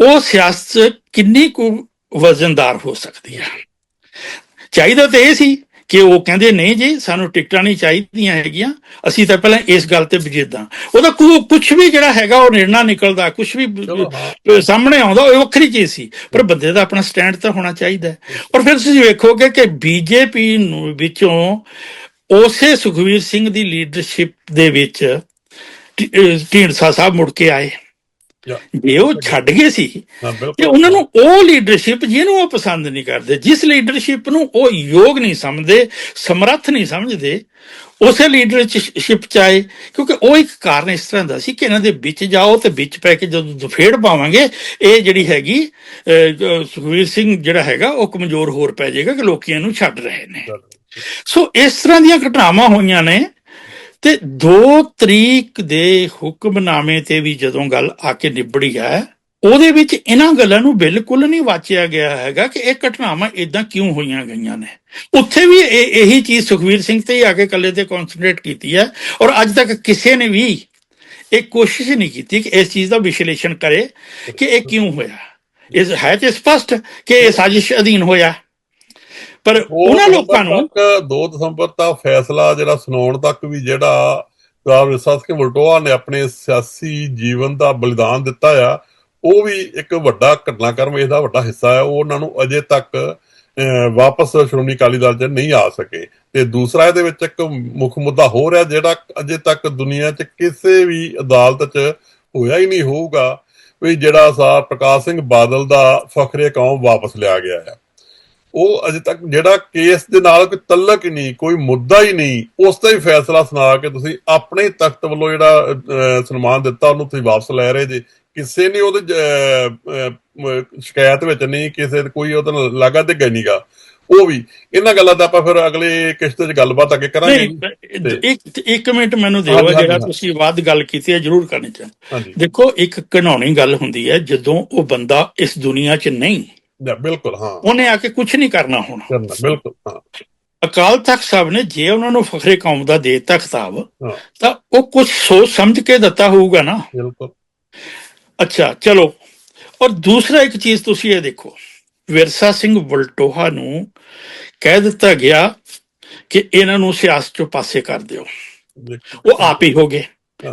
ਉਹ ਸਿਆਸਤ ਕਿੰਨੀ ਕੁ ਵਜ਼ਨਦਾਰ ਹੋ ਸਕਦੀ ਹੈ ਚਾਹੀਦਾ ਤਾਂ ਇਹ ਸੀ ਕਿ ਉਹ ਕਹਿੰਦੇ ਨਹੀਂ ਜੀ ਸਾਨੂੰ ਟਿਕਟਾਂ ਨਹੀਂ ਚਾਹੀਦੀਆਂ ਹੈਗੀਆਂ। ਅਸੀਂ ਤਾਂ ਪਹਿਲਾਂ ਇਸ ਗੱਲ ਤੇ ਬਜੀਦਾਂ ਉਹਦਾ ਕੁਝ ਵੀ ਜਿਹੜਾ ਹੈਗਾ ਉਹ ਨਿਰਣਾ ਨਿਕਲਦਾ ਕੁਝ ਵੀ ਸਾਹਮਣੇ ਆਉਂਦਾ ਉਹ ਵੱਖਰੀ ਚੀਜ਼ ਸੀ। ਪਰ ਬੰਦੇ ਦਾ ਆਪਣਾ ਸਟੈਂਡ ਤਾਂ ਹੋਣਾ ਚਾਹੀਦਾ। ਔਰ ਫਿਰ ਤੁਸੀਂ ਵੇਖੋਗੇ ਕਿ ਬੀਜੇਪੀ ਨੂੰ ਵਿੱਚੋਂ ਉਸੇ ਸੁਖਵੀਰ ਸਿੰਘ ਦੀ ਲੀਡਰਸ਼ਿਪ ਦੇ ਵਿੱਚ ਢੀਂਡਸਾ ਸਾਹਿਬ ਮੁੜ ਕੇ ਆਏ. ਜੇ ਉਹ ਛੱਡ ਗਏ ਸੀ ਬਿਲਕੁਲ ਉਹਨਾਂ ਨੂੰ ਉਹ ਲੀਡਰਸ਼ਿਪ ਜਿਹਨੂੰ ਉਹ ਪਸੰਦ ਨਹੀਂ ਕਰਦੇ ਜਿਸ ਲੀਡਰਸ਼ਿਪ ਨੂੰ ਉਹ ਯੋਗ ਨਹੀਂ ਸਮਝਦੇ ਸਮਰੱਥ ਨਹੀਂ ਸਮਝਦੇ ਉਸੇ ਲੀਡਰਸ਼ਿਪ ਚਾਹੇ ਕਿਉਂਕਿ ਉਹ ਇੱਕ ਕਾਰਨ ਇਸ ਤਰ੍ਹਾਂ ਦਾ ਸੀ ਕਿ ਇਹਨਾਂ ਦੇ ਵਿੱਚ ਜਾਓ ਤੇ ਵਿੱਚ ਪੈ ਕੇ ਜਦੋਂ ਦੁਫੇੜ ਪਾਵਾਂਗੇ ਇਹ ਜਿਹੜੀ ਹੈਗੀ ਸੁਖਵੀਰ ਸਿੰਘ ਜਿਹੜਾ ਹੈਗਾ ਉਹ ਕਮਜ਼ੋਰ ਹੋਰ ਪੈ ਜਾਏਗਾ ਕਿ ਲੋਕੀ ਇਹਨੂੰ ਛੱਡ ਰਹੇ ਨੇ। ਸੋ ਇਸ ਤਰ੍ਹਾਂ ਦੀਆਂ ਘਟਨਾਵਾਂ ਹੋਈਆਂ ਨੇ ਤੇ 2 ਤਰੀਕ ਦੇ ਹੁਕਮਨਾਮੇ ਤੇ ਵੀ ਜਦੋਂ ਗੱਲ ਆ ਕੇ ਨਿਬੜੀ ਹੈ, ਉਹਦੇ ਵਿੱਚ ਇਹਨਾਂ ਗੱਲਾਂ ਨੂੰ ਬਿਲਕੁਲ ਨਹੀਂ ਵਾਚਿਆ ਗਿਆ ਹੈਗਾ ਕਿ ਇਹ ਘਟਨਾਵਾਂ ਇਦਾਂ ਕਿਉਂ ਹੋਈਆਂ ਗਈਆਂ ਨੇ। ਉੱਥੇ ਵੀ ਇਹ ਇਹੀ ਚੀਜ਼ ਸੁਖਵੀਰ ਸਿੰਘ ਤੇ ਹੀ ਆ ਕੇ ਇਕੱਲੇ ਤੇ ਕਨਸੈਂਟਰੇਟ ਕੀਤੀ ਹੈ ਔਰ ਅੱਜ ਤੱਕ ਕਿਸੇ ਨੇ ਵੀ ਇਹ ਕੋਸ਼ਿਸ਼ ਨਹੀਂ ਕੀਤੀ ਕਿ ਇਸ ਚੀਜ਼ ਦਾ ਵਿਸ਼ਲੇਸ਼ਣ ਕਰੇ ਕਿ ਇਹ ਕਿਉਂ ਹੋਇਆ। ਇਸ ਹੈ ਤੇ ਸਪਸ਼ਟ ਕਿ ਇਹ ਸਾਜ਼ਿਸ਼ ਅਧੀਨ ਹੋਇਆ। ਪਰ ਉਹਨਾਂ ਲੋਕਾਂ ਨੂੰ 2 ਦਸੰਬਰ ਤੱਕ ਫੈਸਲਾ ਜਿਹੜਾ ਸੁਣਾਉਣ ਤੱਕ ਵੀ ਜਿਹੜਾ ਸਰਦਾਰ ਵਿਰਸਾ ਸਿੰਘ ਵਲਟੋਆ ਨੇ ਆਪਣੇ ਸਿਆਸੀ ਜੀਵਨ ਦਾ ਬਲੀਦਾਨ ਦਿੱਤਾ ਆ ਉਹ ਵੀ ਇੱਕ ਵੱਡਾ ਘਟਨਾਕ੍ਰਮ ਇਹਦਾ ਵੱਡਾ ਹਿੱਸਾ ਹੈ ਉਹ ਉਹਨਾਂ ਨੂੰ ਅਜੇ ਤੱਕ ਵਾਪਸ ਸ਼੍ਰੋਮਣੀ ਅਕਾਲੀ ਦਲ 'ਚ ਨਹੀਂ ਆ ਸਕੇ। ਤੇ ਦੂਸਰਾ ਇਹਦੇ ਵਿੱਚ ਇੱਕ ਮੁੱਖ ਮੁੱਦਾ ਹੋ ਰਿਹਾ ਜਿਹੜਾ ਅਜੇ ਤੱਕ ਦੁਨੀਆ 'ਚ ਕਿਸੇ ਵੀ ਅਦਾਲਤ 'ਚ ਹੋਇਆ ਹੀ ਨਹੀਂ ਹੋਊਗਾ ਵੀ ਜਿਹੜਾ ਸਾ ਪ੍ਰਕਾਸ਼ ਸਿੰਘ ਬਾਦਲ ਦਾ ਫਖਰੇ ਕੌਮ ਵਾਪਸ ਲਿਆ ਗਿਆ ਹੈ ਉਹ ਅਜੇ ਤੱਕ ਜਿਹੜਾ ਕੇਸ ਦੇ ਨਾਲ ਕੋਈ ਤਲਕ ਹੀ ਨਹੀਂ ਕੋਈ ਮੁੱਦਾ ਹੀ ਨਹੀਂ ਉਸ ਦਾ ਹੀ ਫੈਸਲਾ ਸੁਣਾ ਕੇ ਤੁਸੀਂ ਆਪਣੇ ਤਖਤ ਵੱਲੋਂ ਜਿਹੜਾ ਸਨਮਾਨ ਦਿੱਤਾ ਉਹਨੂੰ ਤੁਸੀਂ ਵਾਪਸ ਲੈ ਰਹੇ ਜੇ। ਕਿਸੇ ਨੇ ਉਹਦੇ ਸ਼ਿਕਾਇਤ ਵਿੱਚ ਨਹੀਂ ਕਿਸੇ ਕੋਈ ਉਹਦੇ ਨਾਲ ਲਾਗਾ ਤੇ ਨਹੀਂਗਾ। ਉਹ ਵੀ ਇਹਨਾਂ ਗੱਲਾਂ ਦਾ ਆਪਾਂ ਫਿਰ ਅਗਲੇ ਕਿਸ਼ਤ 'ਚ ਗੱਲਬਾਤ ਅੱਗੇ ਕਰਾਂਗੇ। ਨਹੀਂ ਇੱਕ ਇੱਕ ਮਿੰਟ ਮੈਨੂੰ ਦਿਓ ਜਿਹੜਾ। ਤੁਸੀਂ ਬਾਅਦ ਗੱਲ ਕੀਤੀ ਹੈ ਜਰੂਰ ਕਰਨੀ ਚਾਹੁੰਦਾ। ਦੇਖੋ ਇੱਕ ਘਿਨਾਉਣੀ ਗੱਲ ਹੁੰਦੀ ਹੈ ਜਦੋਂ ਉਹ ਬੰਦਾ ਇਸ ਦੁਨੀਆ 'ਚ ਨਹੀਂ ਬਿਲਕੁਲ ਹਾਂ। ਉਹਨੇ ਆ ਕੇ ਕੁਝ ਨਹੀਂ ਕਰਨਾ ਹੁਣ। ਕਰਨਾ ਬਿਲਕੁਲ ਹਾਂ। ਅਕਾਲ ਤਖਤ ਸਾਹਿਬ ਨੇ ਜੇ ਉਹਨਾਂ ਨੂੰ ਫਖਰੇ ਕੌਮ ਦਾ ਦੇ ਦਿੱਤਾ ਖਿਤਾਬ ਤਾਂ ਉਹ ਕੁਝ ਸੋਚ ਸਮਝ ਕੇ ਦਿੱਤਾ ਹੋਊਗਾ ਨਾ। ਬਿਲਕੁਲ। ਅੱਛਾ ਚਲੋ। ਔਰ ਦੂਸਰਾ ਇੱਕ ਚੀਜ਼ ਤੁਸੀਂ ਇਹ ਦੇਖੋ ਵਿਰਸਾ ਸਿੰਘ ਵਲਟੋਹਾ ਨੂੰ ਕਹਿ ਦਿੱਤਾ ਗਿਆ ਕਿ ਇਹਨਾਂ ਨੂੰ ਸਿਆਸਤ ਚੋਂ ਪਾਸੇ ਕਰ ਦਿਓ। ਉਹ ਆਪ ਹੀ ਹੋ ਗਏ।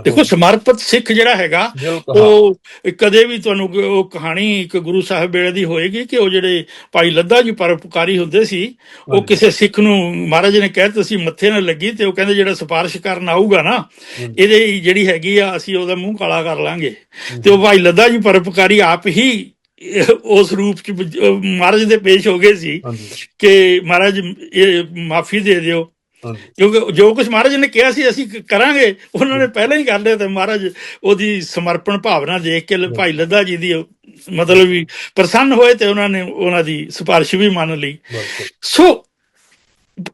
ਦੇਖੋ ਸਮਰਪਿਤ ਸਿੱਖ ਜਿਹੜਾ ਹੈਗਾ ਉਹ ਕਦੇ ਵੀ ਤੁਹਾਨੂੰ ਉਹ ਕਹਾਣੀ ਇੱਕ ਗੁਰੂ ਸਾਹਿਬ ਵੇਲੇ ਦੀ ਹੋਏਗੀ ਕਿ ਉਹ ਜਿਹੜੇ ਭਾਈ ਲੱਦਾ ਜੀ ਪਰਉਪਕਾਰੀ ਹੁੰਦੇ ਸੀ ਉਹ। ਕਿਸੇ ਸਿੱਖ ਨੂੰ ਮਹਾਰਾਜ ਨੇ ਕਹਿ ਦਿੱਤਾ ਸੀ ਮੱਥੇ ਨਾਲ ਲੱਗੀ ਤੇ ਉਹ ਕਹਿੰਦੇ ਜਿਹੜਾ ਸਿਫਾਰਿਸ਼ ਕਰਨ ਆਊਗਾ ਨਾ ਇਹਦੇ ਜਿਹੜੀ ਹੈਗੀ ਆ ਅਸੀਂ ਉਹਦਾ ਮੂੰਹ ਕਾਲਾ ਕਰ ਲਾਂਗੇ। ਤੇ ਉਹ ਭਾਈ ਲੱਦਾ ਜੀ ਪਰਉਪਕਾਰੀ ਆਪ ਹੀ ਉਸ ਰੂਪ ਚ ਮਹਾਰਾਜ ਦੇ ਪੇਸ਼ ਹੋ ਗਏ ਸੀ ਕਿ ਮਹਾਰਾਜ ਇਹ ਮਾਫੀ ਦੇ ਦਿਓ। ਕਿਉਂਕਿ ਜੋ ਕੁਝ ਮਹਾਰਾਜ ਨੇ ਕਿਹਾ ਸੀ ਅਸੀਂ ਕਰਾਂਗੇ। ਉਹਨਾਂ ਨੇ ਪਹਿਲਾਂ ਹੀ ਕਰ ਲਿਆ ਤੇ ਮਹਾਰਾਜ ਉਹਦੀ ਸਮਰਪਣ ਭਾਵਨਾ ਦੇਖ ਕੇ ਭਾਈ ਲੱਦਾ ਜੀ ਦੀ ਮਤਲਬ ਵੀ ਪ੍ਰਸੰਨ ਹੋਏ ਤੇ ਉਹਨਾਂ ਨੇ ਉਹਨਾਂ ਦੀ ਸਿਫਾਰਿਸ਼ ਵੀ ਮੰਨ ਲਈ। ਸੋ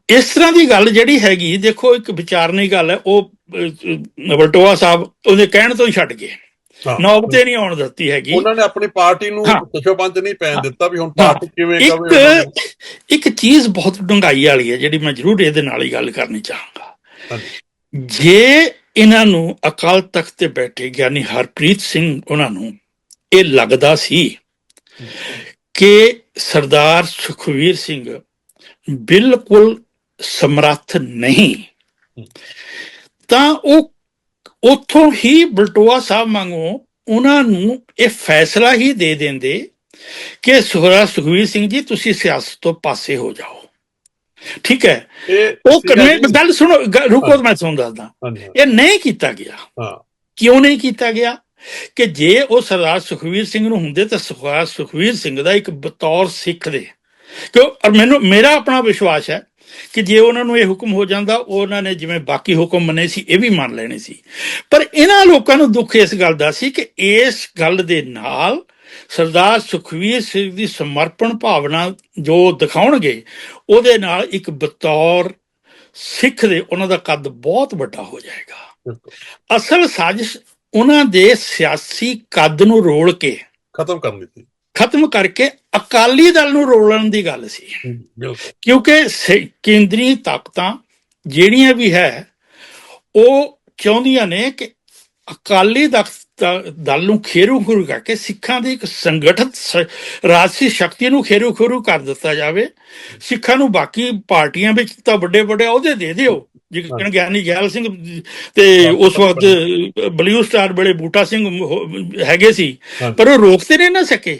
ਇਸ ਤਰ੍ਹਾਂ ਦੀ ਗੱਲ ਜਿਹੜੀ ਹੈਗੀ ਦੇਖੋ ਇੱਕ ਵਿਚਾਰਨੀ ਗੱਲ ਹੈ ਉਹ ਵਲਟੋਆ ਸਾਹਿਬ ਉਹਦੇ ਕਹਿਣ ਤੋਂ ਹੀ ਛੱਡ ਗਏ। ਨੌਬਤੇ ਨਹੀਂ ਆਉਣ ਦਿੱਤੀ ਹੈਗੀ ਉਹਨਾਂ ਨੇ ਆਪਣੀ ਪਾਰਟੀ ਨੂੰ। ਤਸ਼ੋਪੰਚ ਨਹੀਂ ਪੈਣ ਦਿੱਤਾ ਵੀ ਹੁਣ। ਪਾਰਟੀ ਕਿਵੇਂ ਕਵੇ। ਇੱਕ ਇੱਕ ਚੀਜ਼ ਬਹੁਤ ਡੂੰਘਾਈ ਵਾਲੀ ਹੈ ਜਿਹੜੀ ਮੈਂ ਜ਼ਰੂਰ ਇਹਦੇ ਨਾਲ ਹੀ ਗੱਲ ਕਰਨੀ ਚਾਹਾਂਗਾ ਜੇ ਇਹਨਾਂ ਨੂੰ ਅਕਾਲ ਤਖਤ ਤੇ ਬੈਠੇ ਗਿਆਨੀ ਹਰਪ੍ਰੀਤ ਸਿੰਘ ਉਹਨਾਂ ਨੂੰ ਇਹ ਲੱਗਦਾ ਸੀ ਕਿ ਸਰਦਾਰ ਸੁਖਵੀਰ ਸਿੰਘ ਬਿਲਕੁਲ ਸਮਰੱਥ ਨਹੀਂ ਤਾਂ ਉਹ ਉਥੋਂ ਹੀ ਬਲਟੋਆ ਸਾਹਿਬ ਵਾਂਗੂ ਉਹਨਾਂ ਨੂੰ ਇਹ ਫੈਸਲਾ ਹੀ ਦੇ ਦਿੰਦੇ ਕਿ ਸੁਹਰਾ ਸੁਖਵੀਰ ਸਿੰਘ ਜੀ ਤੁਸੀਂ ਸਿਆਸਤ ਤੋਂ ਪਾਸੇ ਹੋ ਜਾਓ। ਠੀਕ ਹੈ? ਉਹ ਜੀ- ਗੱਲ ਸੁਣੋ ਰੁਕੋ ਮੈਂ ਤੁਹਾਨੂੰ ਦੱਸਦਾ। ਇਹ ਨਹੀਂ ਕੀਤਾ ਗਿਆ। ਕਿਉਂ ਨਹੀਂ ਕੀਤਾ ਗਿਆ? ਕਿ ਜੇ ਉਹ ਸਰਦਾਰ ਸੁਖਵੀਰ ਸਿੰਘ ਨੂੰ ਹੁੰਦੇ ਤਾਂ ਸਰਦਾਰ ਸੁਖਵੀਰ ਸਿੰਘ ਦਾ ਇੱਕ ਬਤੌਰ ਸਿੱਖ ਦੇ। ਕਿਉਂ? ਔਰ ਮੈਨੂੰ ਮੇਰਾ ਆਪਣਾ ਵਿਸ਼ਵਾਸ ਹੈ ਕਿ ਜੇ ਉਹਨਾਂ ਨੂੰ ਇਹ ਹੁਕਮ ਹੋ ਜਾਂਦਾ ਉਹਨਾਂ ਨੇ ਜਿਵੇਂ ਬਾਕੀ ਹੁਕਮ ਮੰਨੇ ਸੀ ਇਹ ਵੀ ਮੰਨ ਲੈਣੇ ਸੀ। ਪਰ ਇਹਨਾਂ ਲੋਕਾਂ ਨੂੰ ਦੁੱਖ ਇਸ ਗੱਲ ਦਾ ਸੀ ਕਿ ਇਸ ਗੱਲ ਦੇ ਨਾਲ ਸਰਦਾਰ ਸੁਖਵੀਰ ਸਿੰਘ ਦੀ ਸਮਰਪਣ ਭਾਵਨਾ ਜੋ ਦਿਖਾਉਣਗੇ ਉਹਦੇ ਨਾਲ ਇੱਕ ਬਤੌਰ ਸਿੱਖ ਦੇ ਉਹਨਾਂ ਦਾ ਕੱਦ ਬਹੁਤ ਵੱਡਾ ਹੋ ਜਾਏਗਾ। ਅਸਲ ਸਾਜ਼ਿਸ਼ ਉਹਨਾਂ ਦੇ ਸਿਆਸੀ ਕੱਦ ਨੂੰ ਰੋਲ ਕੇ ਖਤਮ ਕਰਨੀ ਸੀ। ਖਤਮ ਕਰਕੇ ਅਕਾਲੀ ਦਲ ਨੂੰ ਰੋਲਣ ਦੀ ਗੱਲ ਸੀ। ਕਿਉਂਕਿ ਕੇਂਦਰੀ ਤਾਕਤਾਂ ਜਿਹੜੀਆਂ ਵੀ ਹੈ ਉਹ ਚਾਹੁੰਦੀਆਂ ਨੇ ਕਿ ਅਕਾਲੀ ਦਲ- ਨੂੰ ਖੇਰੂ ਖਰੂ ਕਰਕੇ ਸਿੱਖਾਂ ਦੀ ਇੱਕ ਸੰਗਠਿਤ ਰਾਜਸੀ ਸ਼ਕਤੀ ਨੂੰ ਖੇਰੂ ਖਰੂ ਕਰ ਦਿੱਤਾ ਜਾਵੇ। ਸਿੱਖਾਂ ਨੂੰ ਬਾਕੀ ਪਾਰਟੀਆਂ ਵਿੱਚ ਤਾਂ ਵੱਡੇ ਵੱਡੇ ਅਹੁਦੇ ਦੇ ਦਿਓ। ਜਿਵੇਂ ਗਿਆਨੀ ਗੈਲ ਸਿੰਘ ਤੇ ਉਸ ਵਕਤ ਬਲੂ ਸਟਾਰ ਬੜੇ ਬੂਟਾ ਸਿੰਘ ਹੈਗੇ ਸੀ। ਪਰ ਉਹ ਰੋਕਤੇ ਨਹੀਂ ਨਾ ਸਕੇ